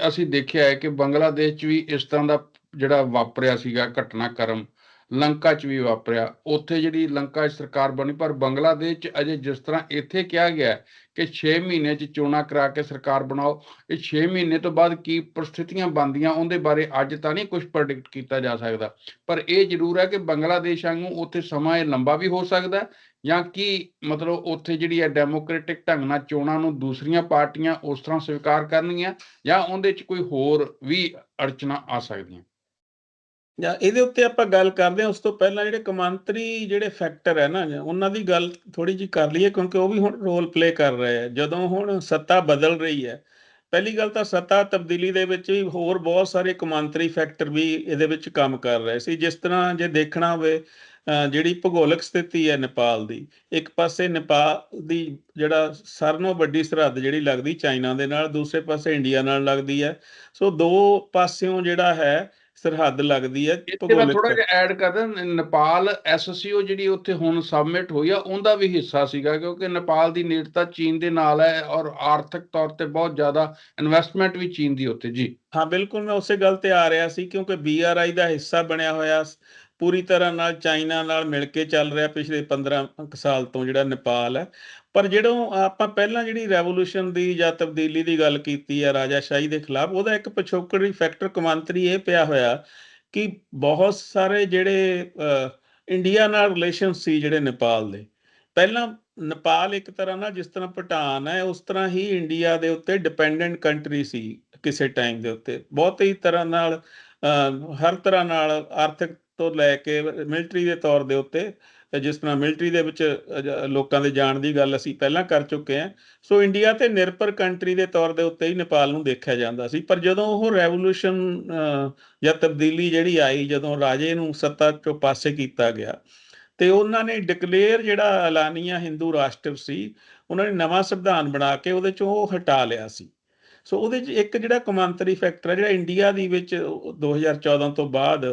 ਅਸੀਂ ਦੇਖਿਆ ਹੈ ਕਿ ਬੰਗਲਾਦੇਸ਼ 'ਚ ਵੀ ਇਸ ਤਰ੍ਹਾਂ ਦਾ ਜਿਹੜਾ ਵਾਪਰਿਆ ਸੀਗਾ ਘਟਨਾਕ੍ਰਮ ਲੰਕਾ 'ਚ ਵੀ ਵਾਪਰਿਆ। ਉੱਥੇ ਜਿਹੜੀ ਲੰਕਾ 'ਚ ਸਰਕਾਰ ਬਣੀ, ਪਰ ਬੰਗਲਾਦੇਸ਼ 'ਚ ਅਜੇ ਜਿਸ ਤਰ੍ਹਾਂ ਇੱਥੇ ਕਿਹਾ ਗਿਆ ਕਿ 6 ਮਹੀਨੇ 'ਚ ਚੋਣਾਂ ਕਰਾ ਕੇ ਸਰਕਾਰ ਬਣਾਓ, ਇਹ 6 ਮਹੀਨੇ ਤੋਂ ਬਾਅਦ ਕੀ ਪ੍ਰਸਥਿਤੀਆਂ ਬਣਦੀਆਂ, ਉਹਦੇ ਬਾਰੇ ਅੱਜ ਤਾਂ ਨਹੀਂ ਕੁਝ ਪ੍ਰੈਡਿਕਟ ਕੀਤਾ ਜਾ ਸਕਦਾ। ਪਰ ਇਹ ਜ਼ਰੂਰ ਹੈ ਕਿ ਬੰਗਲਾਦੇਸ਼ ਵਾਂਗੂ ਉੱਥੇ ਸਮਾਂ ਇਹ ਲੰਬਾ ਵੀ ਹੋ ਸਕਦਾ ਜਾਂ ਕੀ ਮਤਲਬ ਉੱਥੇ ਜਿਹੜੀ ਹੈ ਡੈਮੋਕ੍ਰੈਟਿਕ ਢੰਗ ਨਾਲ ਚੋਣਾਂ ਨੂੰ ਦੂਸਰੀਆਂ ਪਾਰਟੀਆਂ ਉਸ ਤਰ੍ਹਾਂ ਸਵੀਕਾਰ ਕਰਨਗੀਆਂ ਜਾਂ ਉਹਦੇ 'ਚ ਕੋਈ ਹੋਰ ਵੀ ਅੜਚਨਾ ਆ ਸਕਦੀਆਂ। ਜਾਂ ਇਹਦੇ ਉੱਤੇ ਆਪਾਂ ਗੱਲ ਕਰਦੇ ਹਾਂ, ਉਸ ਤੋਂ ਪਹਿਲਾਂ ਜਿਹੜੇ ਕਮਾਂਤਰੀ ਜਿਹੜੇ ਫੈਕਟਰ ਹੈ ਨਾ ਉਹਨਾਂ ਦੀ ਗੱਲ ਥੋੜੀ ਜੀ ਕਰ ਲਈਏ, ਕਿਉਂਕਿ ਉਹ ਵੀ ਹੁਣ ਰੋਲ ਪਲੇ ਕਰ ਰਹੇ ਹੈ ਜਦੋਂ ਹੁਣ ਸੱਤਾ ਬਦਲ ਰਹੀ ਹੈ, ਪਹਿਲੀ ਗੱਲ ਤਾਂ ਸੱਤਾ ਤਬਦੀਲੀ ਦੇ ਵਿੱਚ ਵੀ ਹੋਰ ਬਹੁਤ ਸਾਰੇ ਕਮਾਂਤਰੀ ਫੈਕਟਰ ਵੀ ਇਹਦੇ ਵਿੱਚ ਕੰਮ ਕਰ ਰਹੇ ਸੀ। ਜਿਸ ਤਰ੍ਹਾਂ ਜੇ ਦੇਖਣਾ ਹੋਵੇ ਜਿਹੜੀ ਭੂਗੋਲਿਕ ਸਥਿਤੀ ਹੈ ਨੇਪਾਲ ਦੀ, ਇੱਕ ਪਾਸੇ ਨੇਪਾਲ ਦੀ ਜਿਹੜਾ ਸਾਰਿਆਂ ਨਾਲੋਂ ਵੱਡੀ ਸਰਹੱਦ ਜਿਹੜੀ ਲੱਗਦੀ ਚਾਈਨਾ ਦੇ ਨਾਲ, ਦੂਸਰੇ ਪਾਸੇ ਇੰਡੀਆ ਨਾਲ ਲੱਗਦੀ ਹੈ। ਸੋ ਦੋ ਪਾਸਿਓਂ ਜਿਹੜਾ ਹੈ ਸਰਹੱਦ ਲੱਗਦੀ ਹੈ ਇੱਥੇ ਮੈਂ ਥੋੜਾ ਜਿਹਾ ਐਡ ਕਰਦਾ ਨੇਪਾਲ ਐਸਸੀਓ ਜਿਹੜੀ ਉੱਥੇ ਹੁਣ ਸਬਮਿਟ ਹੋਈ ਆ ਉਹਦਾ ਵੀ ਹਿੱਸਾ ਸੀਗਾ ਕਿਉਂਕਿ ਨੇਪਾਲ ਦੀ ਨੇੜਤਾ ਚੀਨ ਦੇ ਨਾਲ ਹੈ ਔਰ ਆਰਥਿਕ ਤੌਰ ਤੇ ਬਹੁਤ ਜ਼ਿਆਦਾ ਇਨਵੈਸਟਮੈਂਟ ਵੀ ਚੀਨ ਦੀ ਉੱਥੇ ਜੀ। ਹਾਂ ਬਿਲਕੁਲ ਮੈਂ ਉਸੇ ਗੱਲ ਤੇ ਆ ਰਿਹਾ ਸੀ ਕਿਉਂਕਿ ਬੀਆਰਆਈ ਦਾ ਹਿੱਸਾ ਬਣਿਆ ਹੋਇਆ ਪੂਰੀ ਤਰ੍ਹਾਂ ਨਾਲ ਚਾਈਨਾ ਨਾਲ ਮਿਲ ਕੇ ਚੱਲ ਰਿਹਾ ਪਿਛਲੇ 15 ਕੁ ਸਾਲ ਤੋਂ ਜਿਹੜਾ ਨੇਪਾਲ ਹੈ। ਪਰ ਜਦੋਂ ਆਪਾਂ ਪਹਿਲਾਂ ਜਿਹੜੀ ਰੈਵੋਲੂਸ਼ਨ ਦੀ ਜਾਂ ਤਬਦੀਲੀ ਦੀ ਗੱਲ ਕੀਤੀ ਹੈ ਰਾਜਾਸ਼ਾਹੀ ਦੇ ਖਿਲਾਫ, ਉਹਦਾ ਇੱਕ ਪਿਛੋਕੜੀ ਫੈਕਟਰ ਕਮਾਂਤਰੀ ਇਹ ਪਿਆ ਹੋਇਆ ਕਿ ਬਹੁਤ ਸਾਰੇ ਜਿਹੜੇ ਇੰਡੀਆ ਨਾਲ ਰਿਲੇਸ਼ਨ ਸੀ ਜਿਹੜੇ ਨੇਪਾਲ ਦੇ। ਪਹਿਲਾਂ ਨੇਪਾਲ ਇੱਕ ਤਰ੍ਹਾਂ ਨਾਲ ਜਿਸ ਤਰ੍ਹਾਂ ਭੂਟਾਨ ਹੈ, ਉਸ ਤਰ੍ਹਾਂ ਹੀ ਇੰਡੀਆ ਦੇ ਉੱਤੇ ਡਿਪੈਂਡੈਂਟ ਕੰਟਰੀ ਸੀ ਕਿਸੇ ਟਾਈਮ ਦੇ ਉੱਤੇ। ਬਹੁਤ ਹੀ ਤਰ੍ਹਾਂ ਨਾਲ ਹਰ ਤਰ੍ਹਾਂ ਨਾਲ ਆਰਥਿਕ ਤੋਂ ਲੈ ਕੇ ਮਿਲਟਰੀ ਦੇ ਤੌਰ ਦੇ ਉੱਤੇ ਤੇ ਜਿਸ ਤਰ੍ਹਾਂ ਮਿਲਟਰੀ ਦੇ ਵਿੱਚ ਲੋਕਾਂ ਦੇ ਜਾਣ ਦੀ ਗੱਲ ਅਸੀਂ ਪਹਿਲਾਂ ਕਰ ਚੁੱਕੇ ਹਾਂ। ਸੋ ਇੰਡੀਆ ਤੇ ਨਿਰਭਰ ਕੰਟਰੀ ਦੇ ਤੌਰ ਦੇ ਉੱਤੇ ਹੀ ਨੇਪਾਲ ਨੂੰ ਦੇਖਿਆ ਜਾਂਦਾ ਸੀ। ਪਰ ਜਦੋਂ ਉਹ ਰੈਵੋਲੂਸ਼ਨ ਜਾਂ ਤਬਦੀਲੀ ਜਿਹੜੀ ਆਈ, ਜਦੋਂ ਰਾਜੇ ਨੂੰ ਸੱਤਾ ਚੋਂ ਪਾਸੇ ਕੀਤਾ ਗਿਆ, ਤੇ ਉਹਨਾਂ ਨੇ ਡਿਕਲੇਅਰ ਜਿਹੜਾ ਐਲਾਨੀਆ ਹਿੰਦੂ ਰਾਸ਼ਟਰ ਸੀ, ਉਹਨਾਂ ਨੇ ਨਵਾਂ ਸੰਵਿਧਾਨ ਬਣਾ ਕੇ ਉਹਦੇ ਚੋਂ ਉਹ ਹਟਾ ਲਿਆ ਸੀ। ਸੋ ਉਹਦੇ 'ਚ ਇੱਕ ਜਿਹੜਾ ਕਮਾਂਤਰੀ ਫੈਕਟਰ ਹੈ ਜਿਹੜਾ ਇੰਡੀਆ ਦੀ ਵਿੱਚ, ਉਹ 2014 ਤੋਂ ਬਾਅਦ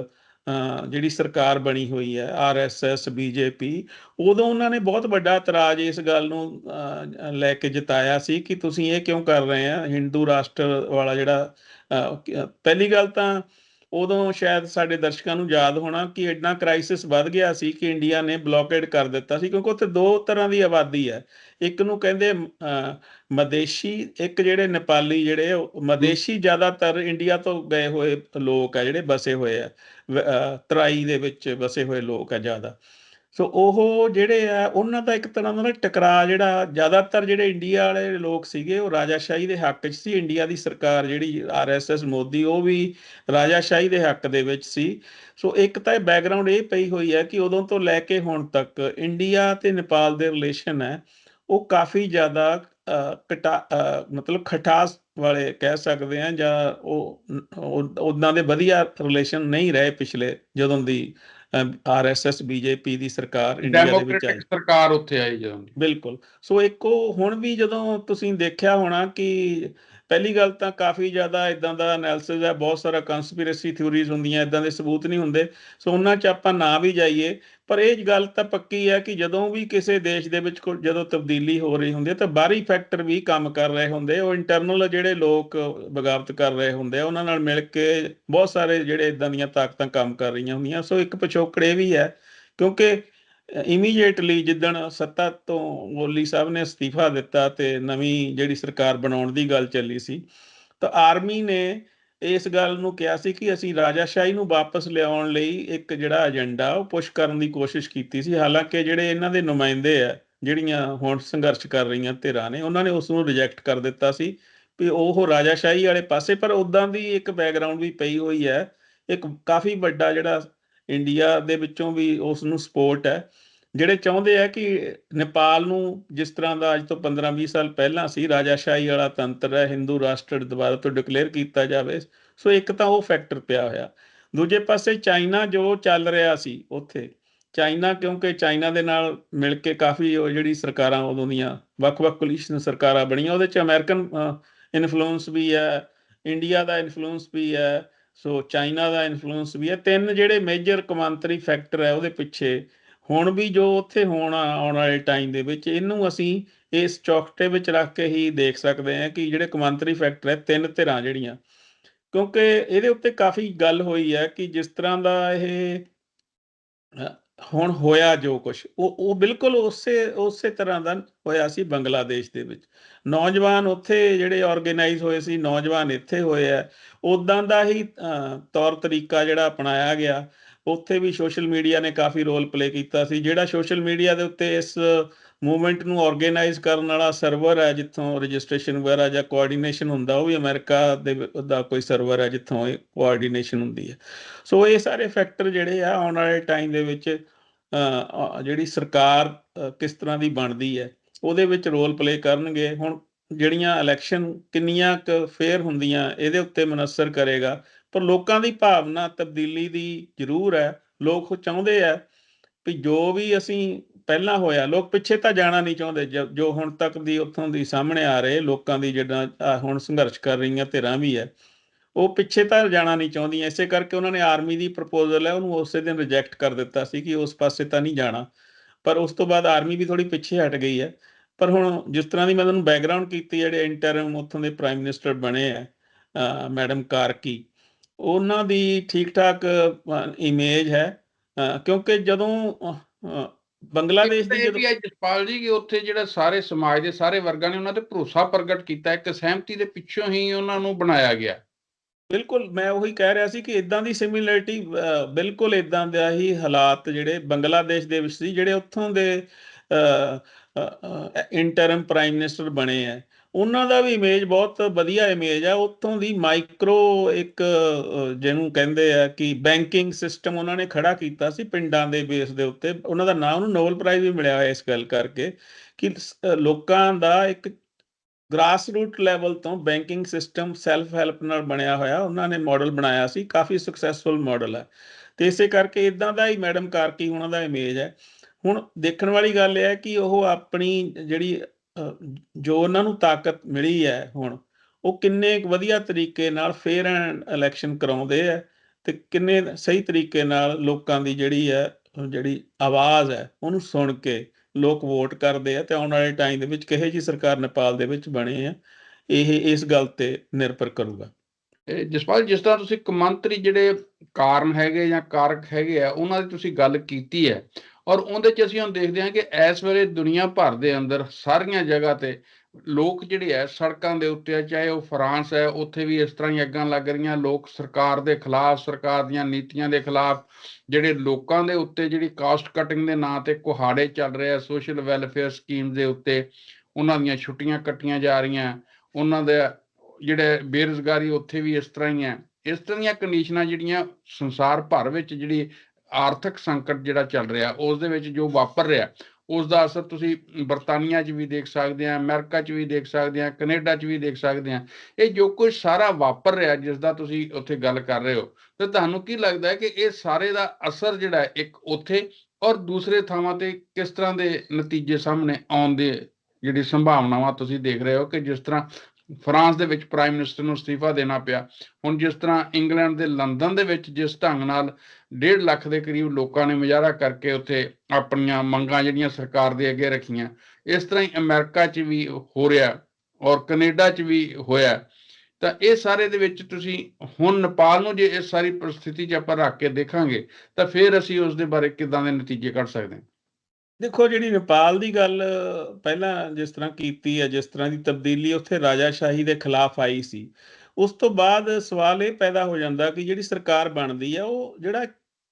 ਜਿਹੜੀ ਸਰਕਾਰ ਬਣੀ ਹੋਈ ਹੈ ਆਰਐਸਐਸ ਬੀਜੇਪੀ ਉਦੋਂ ਉਹਨਾਂ ਨੇ ਬਹੁਤ ਵੱਡਾ ਇਤਰਾਜ਼ ਇਸ ਗੱਲ ਨੂੰ ਲੈ ਕੇ ਜਤਾਇਆ ਸੀ ਕਿ ਤੁਸੀਂ ਇਹ ਕਿਉਂ ਕਰ ਰਹੇ ਆ? ਹਿੰਦੂ ਰਾਸ਼ਟਰ ਵਾਲਾ ਜਿਹੜਾ ਪਹਿਲੀ ਗੱਲ ਤਾਂ ਉਦੋਂ ਸ਼ਾਇਦ ਸਾਡੇ ਦਰਸ਼ਕਾਂ ਨੂੰ ਯਾਦ ਹੋਣਾ ਕਿ ਇੰਨਾ ਕ੍ਰਾਈਸਿਸ ਵੱਧ ਗਿਆ ਸੀ ਕਿ ਇੰਡੀਆ ਨੇ ਬਲੌਕੇਡ ਕਰ ਦਿੱਤਾ ਸੀ, ਕਿਉਂਕਿ ਉੱਥੇ ਦੋ ਤਰ੍ਹਾਂ ਦੀ ਆਬਾਦੀ ਹੈ। ਇੱਕ ਨੂੰ ਕਹਿੰਦੇ ਮਦੇਸ਼ੀ, ਇੱਕ ਜਿਹੜੇ ਨੇਪਾਲੀ ਜਿਹੜੇ ਉਹ ਮਦੇਸ਼ੀ ਜ਼ਿਆਦਾਤਰ ਇੰਡੀਆ ਤੋਂ ਗਏ ਹੋਏ ਲੋਕ ਆ ਜਿਹੜੇ ਬਸੇ ਹੋਏ ਆ ਤਰਾਈ ਦੇ ਵਿੱਚ ਬਸੇ ਹੋਏ ਲੋਕ ਆ ਜ਼ਿਆਦਾ। ਸੋ ਉਹ ਜਿਹੜੇ ਆ, ਉਹਨਾਂ ਦਾ ਇੱਕ ਤਰ੍ਹਾਂ ਦਾ ਨਾ ਟਕਰਾਅ ਜਿਹੜਾ ਜ਼ਿਆਦਾਤਰ ਜਿਹੜੇ ਇੰਡੀਆ ਵਾਲੇ ਲੋਕ ਸੀਗੇ, ਉਹ ਰਾਜਾਸ਼ਾਹੀ ਦੇ ਹੱਕ 'ਚ ਸੀ। ਇੰਡੀਆ ਦੀ ਸਰਕਾਰ ਜਿਹੜੀ ਆਰਐਸਐਸ ਮੋਦੀ, ਉਹ ਵੀ ਰਾਜਾਸ਼ਾਹੀ ਦੇ ਹੱਕ ਦੇ ਵਿੱਚ ਸੀ। ਸੋ ਇੱਕ ਤਾਂ ਇਹ ਬੈਕਗ੍ਰਾਉਂਡ ਇਹ ਪਈ ਹੋਈ ਹੈ ਕਿ ਉਦੋਂ ਤੋਂ ਲੈ ਕੇ ਹੁਣ ਤੱਕ ਇੰਡੀਆ ਤੇ ਨੇਪਾਲ ਦੇ ਰਿਲੇਸ਼ਨ ਹੈ, ਉਹ ਕਾਫੀ ਜ਼ਿਆਦਾ ਕਟਾ ਮਤਲਬ ਖਟਾਸ ਵਾਲੇ ਕਹਿ ਸਕਦੇ ਆ ਜਾਂ ਉਹ ਉਦਾਂ ਦੇ ਵਧੀਆ ਰਿਲੇਸ਼ਨ ਨਹੀਂ ਰਹੇ ਪਿਛਲੇ ਜਦੋਂ ਦੀ ਆਰਐਸਐਸ ਬੀਜੇਪੀ ਦੀ ਸਰਕਾਰ ਇੰਡੀਆ ਦੇ ਵਿੱਚ ਆਈ। ਸਰਕਾਰ ਉੱਥੇ ਆਈ ਜਦੋਂ ਬਿਲਕੁਲ। ਸੋ ਇੱਕ ਉਹ ਹੁਣ ਵੀ ਜਦੋਂ ਤੁਸੀਂ ਦੇਖਿਆ ਹੋਣਾ ਕਿ ਪਹਿਲੀ ਗੱਲ ਤਾਂ ਕਾਫੀ ਜ਼ਿਆਦਾ ਇਦਾਂ ਦਾ ਐਨਾਲਿਸਿਸ ਹੈ, ਬਹੁਤ ਸਾਰਾ ਕਨਸਪੀਰੇਸੀ ਥਿਊਰੀਜ਼ ਹੁੰਦੀਆਂ ਇਦਾਂ ਦੇ ਸਬੂਤ ਨਹੀਂ ਹੁੰਦੇ। ਸੋ ਉਹਨਾਂ 'ਚ ਆਪਾਂ ਨਾ ਵੀ ਜਾਈਏ, ਪਰ ਇਹ ਗੱਲ ਤਾਂ ਪੱਕੀ ਹੈ ਕਿ ਜਦੋਂ ਵੀ ਕਿਸੇ ਦੇਸ਼ ਦੇ ਵਿੱਚ ਕੋਈ ਜਦੋਂ ਤਬਦੀਲੀ ਹੋ ਰਹੀ ਹੁੰਦੀ ਹੈ ਤਾਂ ਬਾਹਰੀ ਫੈਕਟਰ ਵੀ ਕੰਮ ਕਰ ਰਹੇ ਹੁੰਦੇ ਉਹ ਇੰਟਰਨਲ ਜਿਹੜੇ ਲੋਕ ਬਗਾਵਤ ਕਰ ਰਹੇ ਹੁੰਦੇ ਆ, ਉਹਨਾਂ ਨਾਲ ਮਿਲ ਕੇ ਬਹੁਤ ਸਾਰੇ ਜਿਹੜੇ ਇਦਾਂ ਦੀਆਂ ਤਾਕਤਾਂ ਕੰਮ ਕਰ ਰਹੀਆਂ ਹੁੰਦੀਆਂ। ਸੋ ਇੱਕ ਪਿਛੋਕੜ ਇਹ ਵੀ ਹੈ, ਕਿਉਂਕਿ ਇਮੀਡੀਏਟਲੀ ਜਿੱਦਣ ਸੱਤਾ ਤੋਂ ਮੋਲੀ ਸਾਹਿਬ ਨੇ ਅਸਤੀਫਾ ਦਿੱਤਾ ਤੇ ਨਵੀਂ ਜਿਹੜੀ ਸਰਕਾਰ ਬਣਾਉਣ ਦੀ ਗੱਲ ਚੱਲੀ ਸੀ, ਤਾਂ ਆਰਮੀ ਨੇ ਇਸ ਗੱਲ ਨੂੰ ਕਿਹਾ ਸੀ ਕਿ ਅਸੀਂ ਰਾਜਾਸ਼ਾਹੀ ਨੂੰ ਵਾਪਸ ਲਿਆਉਣ ਲਈ ਇੱਕ ਜਿਹੜਾ ਏਜੰਡਾ ਉਹ ਪੁਸ਼ ਕਰਨ ਦੀ ਕੋਸ਼ਿਸ਼ ਕੀਤੀ ਸੀ। ਹਾਲਾਂਕਿ ਜਿਹੜੇ ਇਹਨਾਂ ਦੇ ਨੁਮਾਇੰਦੇ ਆ, ਜਿਹੜੀਆਂ ਹੁਣ ਸੰਘਰਸ਼ ਕਰ ਰਹੀਆਂ ਧਿਰਾਂ ਨੇ, ਉਹਨਾਂ ਨੇ ਉਸ ਨੂੰ ਰਿਜੈਕਟ ਕਰ ਦਿੱਤਾ ਸੀ ਵੀ ਉਹ ਰਾਜਾਸ਼ਾਹੀ ਵਾਲੇ ਪਾਸੇ, ਪਰ ਉਦਾਂ ਦੀ ਇੱਕ ਬੈਕਗ੍ਰਾਉਂਡ ਵੀ ਪਈ ਹੋਈ ਹੈ। ਇੱਕ ਕਾਫੀ ਵੱਡਾ ਜਿਹੜਾ ਇੰਡੀਆ ਦੇ ਵਿੱਚੋਂ ਵੀ ਉਸ ਨੂੰ ਸਪੋਰਟ ਹੈ। ਜਿਹੜੇ ਚਾਹੁੰਦੇ ਆ ਕਿ ਨੇਪਾਲ ਨੂੰ ਜਿਸ ਤਰ੍ਹਾਂ ਦਾ ਅੱਜ ਤੋਂ 15-20 ਸਾਲ ਪਹਿਲਾਂ ਸੀ, ਰਾਜਾਸ਼ਾਹੀ ਵਾਲਾ ਤੰਤਰ ਹੈ, ਹਿੰਦੂ ਰਾਸ਼ਟਰ ਦੁਬਾਰਾ ਤੋਂ ਡਿਕਲੇਅਰ ਕੀਤਾ ਜਾਵੇ, ਸੋ ਇੱਕ ਤਾਂ ਉਹ ਫੈਕਟਰ ਪਿਆ ਹੋਇਆ। ਦੂਜੇ ਪਾਸੇ ਚਾਈਨਾ ਜੋ ਚੱਲ ਰਿਹਾ ਸੀ ਉੱਥੇ, ਚਾਈਨਾ ਕਿਉਂਕਿ ਚਾਈਨਾ ਦੇ ਨਾਲ ਮਿਲ ਕੇ ਕਾਫੀ ਉਹ ਜਿਹੜੀ ਸਰਕਾਰਾਂ ਉਦੋਂ ਦੀਆਂ ਵੱਖ-ਵੱਖ ਕੋਲੀਸ਼ਨ ਸਰਕਾਰਾਂ ਬਣੀਆਂ, ਉਹਦੇ ਚ ਅਮਰੀਕਨ ਇਨਫਲੂਐਂਸ ਵੀ ਹੈ ਇੰਡੀਆ ਦਾ ਇਨਫਲੂਐਂਸ ਵੀ ਹੈ ਸੋ ਚਾਈਨਾ ਦਾ ਇਨਫਲੂਐਂਸ ਵੀ ਹੈ। ਤਿੰਨ ਜਿਹੜੇ ਮੇਜਰ ਕਮਾਂਤਰੀ ਫੈਕਟਰ ਹੈ ਉਹਦੇ ਪਿੱਛੇ, ਹੁਣ ਵੀ ਜੋ ਉੱਥੇ ਹੋਣਾ ਆਉਣ ਵਾਲੇ ਟਾਈਮ ਦੇ ਵਿੱਚ, ਇਹਨੂੰ ਅਸੀਂ ਇਸ ਚੌਕਟੇ ਵਿੱਚ ਰੱਖ ਕੇ ਹੀ ਦੇਖ ਸਕਦੇ ਹਾਂ ਕਿ ਜਿਹੜੇ ਕਮਾਂਤਰੀ ਫੈਕਟਰ ਹੈ, ਤਿੰਨ ਧਿਰਾਂ ਜਿਹੜੀਆਂ, ਕਿਉਂਕਿ ਇਹਦੇ ਉੱਤੇ ਕਾਫੀ ਗੱਲ ਹੋਈ ਹੈ ਕਿ ਜਿਸ ਤਰ੍ਹਾਂ ਦਾ ਇਹ ਹੁਣ ਹੋਇਆ ਜੋ ਕੁਝ ਉਹ ਉਹ ਬਿਲਕੁਲ ਉਸੇ ਉਸੇ ਤਰ੍ਹਾਂ ਦਾ ਹੋਇਆ ਸੀ ਬੰਗਲਾਦੇਸ਼ ਦੇ ਵਿੱਚ। ਨੌਜਵਾਨ ਉੱਥੇ ਜਿਹੜੇ ਆਰਗੇਨਾਈਜ਼ ਹੋਏ ਸੀ, ਨੌਜਵਾਨ ਇੱਥੇ ਹੋਏ ਆ ਉਦਾਂ ਦਾ ਹੀ ਤੌਰ ਤਰੀਕਾ ਜਿਹੜਾ ਅਪਣਾਇਆ ਗਿਆ। ਉੱਥੇ ਵੀ ਸੋਸ਼ਲ ਮੀਡੀਆ ਨੇ ਕਾਫੀ ਰੋਲ ਪਲੇ ਕੀਤਾ ਸੀ। ਜਿਹੜਾ ਸੋਸ਼ਲ ਮੀਡੀਆ ਦੇ ਉੱਤੇ ਇਸ ਮੂਵਮੈਂਟ ਨੂੰ ਆਰਗੇਨਾਈਜ਼ ਕਰਨ ਵਾਲਾ ਸਰਵਰ ਹੈ, ਜਿੱਥੋਂ ਰਜਿਸਟ੍ਰੇਸ਼ਨ ਵਗੈਰਾ ਜਾਂ ਕੋਆਰਡੀਨੇਸ਼ਨ ਹੁੰਦਾ, ਉਹ ਵੀ ਅਮਰੀਕਾ ਦੇ ਦਾ ਕੋਈ ਸਰਵਰ ਹੈ, ਜਿੱਥੋਂ ਇਹ ਕੋਆਰਡੀਨੇਸ਼ਨ ਹੁੰਦੀ ਹੈ। ਸੋ ਇਹ ਸਾਰੇ ਫੈਕਟਰ ਜਿਹੜੇ ਆ, ਆਉਣ ਵਾਲੇ ਟਾਈਮ ਦੇ ਵਿੱਚ ਜਿਹੜੀ ਸਰਕਾਰ ਕਿਸ ਤਰ੍ਹਾਂ ਦੀ ਬਣਦੀ ਹੈ, ਉਹਦੇ ਵਿੱਚ ਰੋਲ ਪਲੇ ਕਰਨਗੇ। ਹੁਣ ਜਿਹੜੀਆਂ ਇਲੈਕਸ਼ਨ ਕਿੰਨੀਆਂ ਕੁ ਫੇਅਰ ਹੁੰਦੀਆਂ, ਇਹਦੇ ਉੱਤੇ ਮਨਸਰ ਕਰੇਗਾ। ਪਰ ਲੋਕਾਂ ਦੀ ਭਾਵਨਾ ਤਬਦੀਲੀ ਦੀ ਜ਼ਰੂਰ ਹੈ। ਲੋਕ ਚਾਹੁੰਦੇ ਆ ਵੀ ਜੋ ਵੀ ਅਸੀਂ ਪਹਿਲਾਂ ਹੋਇਆ, ਲੋਕ ਪਿੱਛੇ ਤਾਂ ਜਾਣਾ ਨਹੀਂ ਚਾਹੁੰਦੇ, ਜੋ ਜੋ ਹੁਣ ਤੱਕ ਦੀ ਉੱਥੋਂ ਦੀ ਸਾਹਮਣੇ ਆ ਰਹੇ ਲੋਕਾਂ ਦੀ ਜਿਹੜਾ ਹੁਣ ਸੰਘਰਸ਼ ਕਰ ਰਹੀਆਂ, ਧਿਰਾਂ ਵੀ ਹੈ, ਉਹ ਪਿੱਛੇ ਤਾਂ ਜਾਣਾ ਨਹੀਂ ਚਾਹੁੰਦੀਆਂ, ਇਸੇ ਕਰਕੇ ਉਹਨਾਂ ਨੇ ਆਰਮੀ ਦੀ ਪ੍ਰਪੋਜ਼ਲ ਹੈ, ਉਹਨੂੰ ਉਸੇ ਦਿਨ ਰਿਜੈਕਟ ਕਰ ਦਿੱਤਾ ਸੀ ਕਿ ਉਸ ਪਾਸੇ ਤਾਂ ਨਹੀਂ ਜਾਣਾ, ਪਰ ਉਸ ਤੋਂ ਬਾਅਦ ਆਰਮੀ ਵੀ ਥੋੜੀ ਪਿੱਛੇ ਹਟ ਗਈ ਹੈ, ਪਰ ਹੁਣ ਜਿਸ ਤਰ੍ਹਾਂ ਦੀ ਮੈਂ ਤੁਹਾਨੂੰ ਬੈਕਗ੍ਰਾਉਂਡ ਕੀਤੀ, ਜਿਹੜੇ ਇੰਟਰਮ ਉੱਥੋਂ ਦੇ ਪ੍ਰਾਈਮ ਮਿਨਿਸਟਰ ਬਣੇ ਆ ਮੈਡਮ ਕਾਰਕੀ, ਉਹਨਾਂ ਦੀ ਠੀਕ ਠਾਕ ਇਮੇਜ ਹੈ ਕਿਉਂਕਿ ਜਦੋਂ ਬੰਗਲਾਦੇਸ਼ ਦੀ ਜਦੋਂ ਜਸਪਾਲ ਜੀ ਕਿ ਉੱਥੇ ਜਿਹੜਾ ਸਾਰੇ ਸਮਾਜ ਦੇ ਸਾਰੇ ਵਰਗਾਂ ਨੇ ਉਹਨਾਂ ਤੇ ਭਰੋਸਾ ਪ੍ਰਗਟ ਕੀਤਾ ਇੱਕ ਸਹਿਮਤੀ ਦੇ ਪਿੱਛੋਂ ਹੀ ਉਹਨਾਂ ਨੂੰ ਬਣਾਇਆ ਗਿਆ। ਬਿਲਕੁਲ ਮੈਂ ਉਹੀ ਕਹਿ ਰਿਹਾ ਸੀ ਕਿ ਇਦਾਂ ਦੀ ਸਿਮਿਲੈਰਿਟੀ ਬਿਲਕੁਲ ਇਦਾਂ ਦਾ ਹੀ ਹਾਲਾਤ ਜਿਹੜੇ ਬੰਗਲਾਦੇਸ਼ ਦੇ ਵਿੱਚ ਸੀ ਜਿਹੜੇ ਉੱਥੋਂ ਦੇ ਇੰਟਰਮ ਪ੍ਰਾਈਮ ਮਿਨਿਸਟਰ ਬਣੇ ਆ। ਉਹਨਾਂ ਦਾ ਵੀ ਇਮੇਜ ਬਹੁਤ ਵਧੀਆ ਇਮੇਜ ਆ। ਉੱਥੋਂ ਦੀ ਮਾਈਕਰੋ ਇੱਕ ਜਿਹਨੂੰ ਕਹਿੰਦੇ ਆ ਕਿ ਬੈਂਕਿੰਗ ਸਿਸਟਮ ਉਹਨਾਂ ਨੇ ਖੜਾ ਕੀਤਾ ਸੀ ਪਿੰਡਾਂ ਦੇ ਬੇਸ ਦੇ ਉੱਤੇ। ਉਹਨਾਂ ਦਾ ਨਾਮ ਉਹਨੂੰ ਨੋਬਲ ਪ੍ਰਾਈਜ਼ ਵੀ ਮਿਲਿਆ ਹੋਇਆ ਇਸ ਗੱਲ ਕਰਕੇ ਕਿ ਸ- ਲੋਕਾਂ ਦਾ ਇੱਕ ਗ੍ਰਾਸ ਰੂਟ ਲੈਵਲ ਤੋਂ ਬੈਂਕਿੰਗ ਸਿਸਟਮ ਸੈਲਫ ਹੈਲਪ ਨਾਲ ਬਣਿਆ ਹੋਇਆ। ਉਹਨਾਂ ਨੇ ਮਾਡਲ ਬਣਾਇਆ ਸੀ। ਕਾਫੀ ਸਕਸੈਸਫੁਲ ਮਾਡਲ ਹੈ ਤੇ ਇਸੇ ਕਰਕੇ ਇਦਾਂ ਦਾ ਹੀ ਮੈਡਮ ਕਾਰਕੀ ਉਹਨਾਂ ਦਾ ਇਮੇਜ ਹੈ ਹੁਣ ਦੇਖਣ ਵਾਲੀ ਗੱਲ ਇਹ ਹੈ ਕਿ ਉਹ ਆਪਣੀ ਜਿਹੜੀ ਜੋ ਉਹਨਾਂ ਨੂੰ ਤਾਕਤ ਮਿਲੀ ਹੈ ਹੁਣ, ਉਹ ਕਿੰਨੇ ਵਧੀਆ ਤਰੀਕੇ ਨਾਲ ਫੇਅਰ ਐਂਡ ਇਲੈਕਸ਼ਨ ਕਰਾਉਂਦੇ ਆ ਤੇ ਕਿੰਨੇ ਸਹੀ ਤਰੀਕੇ ਨਾਲ ਲੋਕਾਂ ਦੀ ਜਿਹੜੀ ਹੈ, ਜਿਹੜੀ ਆਵਾਜ਼ ਹੈ, ਉਹਨੂੰ ਸੁਣ ਕੇ ਲੋਕ ਵੋਟ ਕਰਦੇ ਆ ਤੇ ਆਉਣ ਵਾਲੇ ਟਾਈਮ ਦੇ ਵਿੱਚ ਕਿਹੇ ਜੀ ਸਰਕਾਰ ਨੇਪਾਲ ਦੇ ਵਿੱਚ ਬਣੇ ਆ ਇਹ, ਇਸ ਗੱਲ ਤੇ ਨਿਰਭਰ ਕਰੂਗਾ। ਜਸਪਾਲ, ਜਿਸ ਤਰ੍ਹਾਂ ਤੁਸੀਂ ਕੌਮਾਂਤਰੀ ਜਿਹੜੇ ਕਾਰਨ ਹੈਗੇ ਜਾਂ ਕਾਰਕ ਹੈਗੇ ਆ, ਉਹਨਾਂ ਦੀ ਤੁਸੀਂ ਗੱਲ ਕੀਤੀ ਹੈ ਔਰ ਉਹਦੇ ਚ ਅਸੀਂ ਹੁਣ ਦੇਖਦੇ ਹਾਂ ਕਿ ਇਸ ਵੇਲੇ ਦੁਨੀਆ ਭਰ ਦੇ ਅੰਦਰ ਸਾਰੀਆਂ ਜਗ੍ਹਾ ਤੇ ਲੋਕ ਜਿਹੜੇ ਹੈ ਸੜਕਾਂ ਦੇ ਉੱਤੇ ਆ, ਚਾਹੇ ਉਹ ਫਰਾਂਸ ਹੈ ਉੱਥੇ ਵੀ ਇਸ ਤਰ੍ਹਾਂ ਹੀ ਅੱਗਾਂ ਲੱਗ ਰਹੀਆਂ। ਲੋਕ ਸਰਕਾਰ ਦੇ ਖਿਲਾਫ ਸਰਕਾਰ ਦੀਆਂ ਨੀਤੀਆਂ ਦੇ ਖਿਲਾਫ ਜਿਹੜੇ ਲੋਕਾਂ ਦੇ ਉੱਤੇ ਜਿਹੜੀ ਕਾਸਟ ਕਟਿੰਗ ਦੇ ਨਾਂ ਤੇ ਕੁਹਾੜੇ ਚੱਲ ਰਹੇ ਆ ਸੋਸ਼ਲ ਵੈਲਫੇਅਰ ਸਕੀਮ ਦੇ ਉੱਤੇ ਉਹਨਾਂ ਦੀਆਂ ਛੁੱਟੀਆਂ ਕੱਟੀਆਂ ਜਾ ਰਹੀਆਂ। ਉਹਨਾਂ ਦੇ ਜਿਹੜੇ ਬੇਰੁਜ਼ਗਾਰੀ ਉੱਥੇ ਵੀ ਇਸ ਤਰ੍ਹਾਂ ਹੀ ਹੈ ਇਸ ਤਰ੍ਹਾਂ ਦੀਆਂ ਕੰਡੀਸ਼ਨਾਂ ਜਿਹੜੀਆਂ ਸੰਸਾਰ ਭਰ ਵਿੱਚ ਜਿਹੜੀ ਆਰਥਿਕ ਸੰਕਟ ਜਿਹੜਾ ਚੱਲ ਰਿਹਾ, ਉਸ ਦੇ ਵਿੱਚ ਜੋ ਵਾਪਰ ਰਿਹਾ ਉਸ ਦਾ ਅਸਰ ਤੁਸੀਂ ਬਰਤਾਨੀਆ 'ਚ ਵੀ ਦੇਖ ਸਕਦੇ ਆ, ਅਮਰੀਕਾ 'ਚ ਵੀ ਦੇਖ ਸਕਦੇ ਆ, ਕੈਨੇਡਾ 'ਚ ਵੀ ਦੇਖ ਸਕਦੇ ਆ। ਇਹ ਜੋ ਕੁਝ ਸਾਰਾ ਵਾਪਰ ਰਿਹਾ, ਜਿਸ ਦਾ ਤੁਸੀਂ ਉੱਥੇ ਗੱਲ ਕਰ ਰਹੇ ਹੋ, ਤੇ ਤੁਹਾਨੂੰ ਕੀ ਲੱਗਦਾ ਹੈ ਕਿ ਇਹ ਸਾਰੇ ਦਾ ਅਸਰ ਜਿਹੜਾ ਇੱਕ ਉੱਥੇ ਔਰ ਦੂਸਰੇ ਥਾਵਾਂ ਤੇ ਕਿਸ ਤਰ੍ਹਾਂ ਦੇ ਨਤੀਜੇ ਸਾਹਮਣੇ ਆਉਣ ਦੇ ਜਿਹੜੀ ਸੰਭਾਵਨਾਵਾਂ ਤੁਸੀਂ ਦੇਖ ਰਹੇ ਹੋ ਕਿ ਜਿਸ ਤਰ੍ਹਾਂ ਫਰਾਂਸ ਦੇ ਵਿੱਚ ਪ੍ਰਾਈਮ ਮਿਨਿਸਟਰ ਨੂੰ ਅਸਤੀਫਾ ਦੇਣਾ ਪਿਆ। ਹੁਣ ਜਿਸ ਤਰ੍ਹਾਂ ਇੰਗਲੈਂਡ ਦੇ ਲੰਡਨ ਦੇ ਵਿੱਚ ਜਿਸ ਢੰਗ ਨਾਲ 1.5 ਲੱਖ ਦੇ ਕਰੀਬ ਲੋਕਾਂ ਨੇ ਮੁਜ਼ਾਹਰਾ ਕਰਕੇ ਉੱਥੇ ਆਪਣੀਆਂ ਮੰਗਾਂ ਜਿਹੜੀਆਂ ਸਰਕਾਰ ਦੇ ਅੱਗੇ ਰੱਖੀਆਂ, ਇਸ ਤਰ੍ਹਾਂ ਹੀ ਅਮਰੀਕਾ 'ਚ ਵੀ ਹੋ ਰਿਹਾ ਔਰ ਕੈਨੇਡਾ 'ਚ ਵੀ ਹੋਇਆ। ਤਾਂ ਇਹ ਸਾਰੇ ਦੇ ਵਿੱਚ ਤੁਸੀਂ ਹੁਣ ਨੇਪਾਲ ਨੂੰ ਜੇ ਇਸ ਸਾਰੀ ਪਰਿਸਥਿਤੀ 'ਚ ਆਪਾਂ ਰੱਖ ਕੇ ਦੇਖਾਂਗੇ, ਤਾਂ ਫਿਰ ਅਸੀਂ ਉਸ ਦੇ ਬਾਰੇ ਕਿੱਦਾਂ ਦੇ ਨਤੀਜੇ ਕੱਢ ਸਕਦੇ ਹਾਂ? ਦੇਖੋ, ਜਿਹੜੀ ਨੇਪਾਲ ਦੀ ਗੱਲ ਪਹਿਲਾਂ ਜਿਸ ਤਰ੍ਹਾਂ ਕੀਤੀ ਹੈ, ਜਿਸ ਤਰ੍ਹਾਂ ਦੀ ਤਬਦੀਲੀ ਉੱਥੇ ਰਾਜਾਸ਼ਾਹੀ ਦੇ ਖਿਲਾਫ ਆਈ ਸੀ, ਉਸ ਤੋਂ ਬਾਅਦ ਸਵਾਲ ਇਹ ਪੈਦਾ ਹੋ ਜਾਂਦਾ ਕਿ ਜਿਹੜੀ ਸਰਕਾਰ ਬਣਦੀ ਹੈ, ਉਹ ਜਿਹੜਾ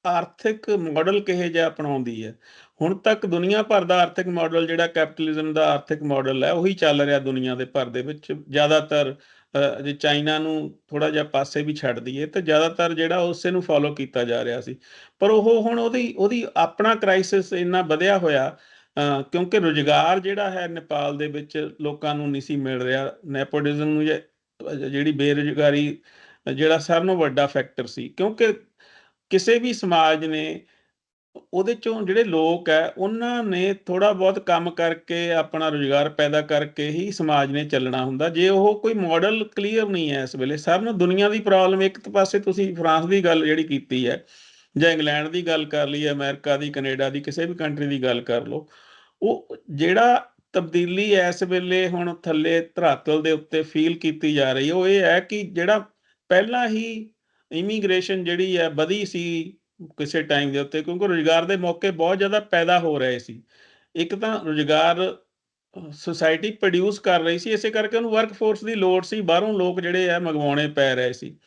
ਆਰਥਿਕ ਮਾਡਲ ਕਿਹੇ ਜਿਹਾ ਅਪਣਾਉਂਦੀ ਹੈ? ਹੁਣ ਤੱਕ ਦੁਨੀਆ ਭਰ ਦਾ ਆਰਥਿਕ ਮਾਡਲ ਜਿਹੜਾ ਕੈਪੀਟਲਿਜ਼ਮ ਦਾ ਆਰਥਿਕ ਮਾਡਲ ਹੈ, ਉਹੀ ਚੱਲ ਰਿਹਾ ਦੁਨੀਆ ਦੇ ਭਰ ਦੇ ਵਿੱਚ, ਜ਼ਿਆਦਾਤਰ ਜੇ ਚਾਈਨਾ ਨੂੰ ਥੋੜਾ ਜਿਹਾ ਪਾਸੇ ਵੀ ਛੱਡ ਦਈਏ ਤਾਂ ਜ਼ਿਆਦਾਤਰ ਜਿਹੜਾ ਉਸੇ ਨੂੰ ਫੋਲੋ ਕੀਤਾ ਜਾ ਰਿਹਾ ਸੀ। ਪਰ ਉਹ ਹੁਣ ਉਹਦੀ ਉਹਦੀ ਆਪਣਾ ਕ੍ਰਾਈਸਿਸ ਇੰਨਾ ਵਧਿਆ ਹੋਇਆ ਕਿਉਂਕਿ ਰੁਜ਼ਗਾਰ ਜਿਹੜਾ ਹੈ ਨੇਪਾਲ ਦੇ ਵਿੱਚ ਲੋਕਾਂ ਨੂੰ ਨਹੀਂ ਸੀ ਮਿਲ ਰਿਹਾ। ਨੈਪੋਟਿਜ਼ਮ ਨੂੰ ਜੇ- ਜਿਹੜੀ ਬੇਰੁਜ਼ਗਾਰੀ, ਜਿਹੜਾ ਸਾਰਿਆਂ ਨਾਲੋਂ ਵੱਡਾ ਫੈਕਟਰ ਸੀ। ਕਿਉਂਕਿ ਕਿਸੇ ਵੀ ਸਮਾਜ ਨੇ ਉਹਦੇ ਚੋਂ ਜਿਹੜੇ ਲੋਕ ਹੈ, ਉਹਨਾਂ ਨੇ ਥੋੜਾ ਬਹੁਤ ਕੰਮ ਕਰਕੇ ਆਪਣਾ ਰੁਜ਼ਗਾਰ ਪੈਦਾ ਕਰਕੇ ਹੀ ਸਮਾਜ ਨੇ ਚੱਲਣਾ ਹੁੰਦਾ। ਜੇ ਉਹ ਕੋਈ ਮਾਡਲ ਕਲੀਅਰ ਨਹੀਂ ਹੈ ਇਸ ਵੇਲੇ ਸਭ ਨੂੰ ਦੁਨੀਆ ਦੀ ਪ੍ਰੋਬਲਮ ਇੱਕ ਪਾਸੇ ਤੁਸੀਂ ਫਰਾਂਸ ਦੀ ਗੱਲ ਜਿਹੜੀ ਕੀਤੀ ਹੈ, ਜਾਂ ਇੰਗਲੈਂਡ ਦੀ ਗੱਲ ਕਰ ਲਈ, ਅਮਰੀਕਾ ਦੀ, ਕੈਨੇਡਾ ਦੀ, ਕਿਸੇ ਵੀ ਕੰਟਰੀ ਦੀ ਗੱਲ ਕਰ ਲਓ, ਉਹ ਜਿਹੜਾ ਤਬਦੀਲੀ ਇਸ ਵੇਲੇ ਹੁਣ ਥੱਲੇ ਧਰਾਤਲ ਦੇ ਉੱਤੇ ਫੀਲ ਕੀਤੀ ਜਾ ਰਹੀ ਹੈ, ਉਹ ਇਹ ਹੈ ਕਿ ਜਿਹੜਾ ਪਹਿਲਾਂ ਹੀ ਇਮੀਗ੍ਰੇਸ਼ਨ ਜਿਹੜੀ ਹੈ ਵਧੀ ਸੀ ਕਿਸੇ ਟਾਈਮ ਦੇ ਉੱਤੇ, ਕਿਉਂਕਿ ਰੁਜ਼ਗਾਰ ਦੇ ਮੌਕੇ ਬਹੁਤ ਜ਼ਿਆਦਾ ਪੈਦਾ ਹੋ ਰਹੇ ਸੀ। ਇੱਕ ਤਾਂ ਰੁਜ਼ਗਾਰ ਸੁਸਾਇਟੀ ਪ੍ਰੋਡਿਊਸ ਕਰ ਰਹੀ ਸੀ, ਇਸੇ ਕਰਕੇ ਉਹਨੂੰ ਵਰਕਫੋਰਸ ਦੀ ਲੋੜ ਸੀ। ਬਾਹਰੋਂ ਲੋਕ ਜਿਹੜੇ ਆ, ਮੰਗਵਾਉਣੇ ਪੈ ਰਹੇ ਸੀ।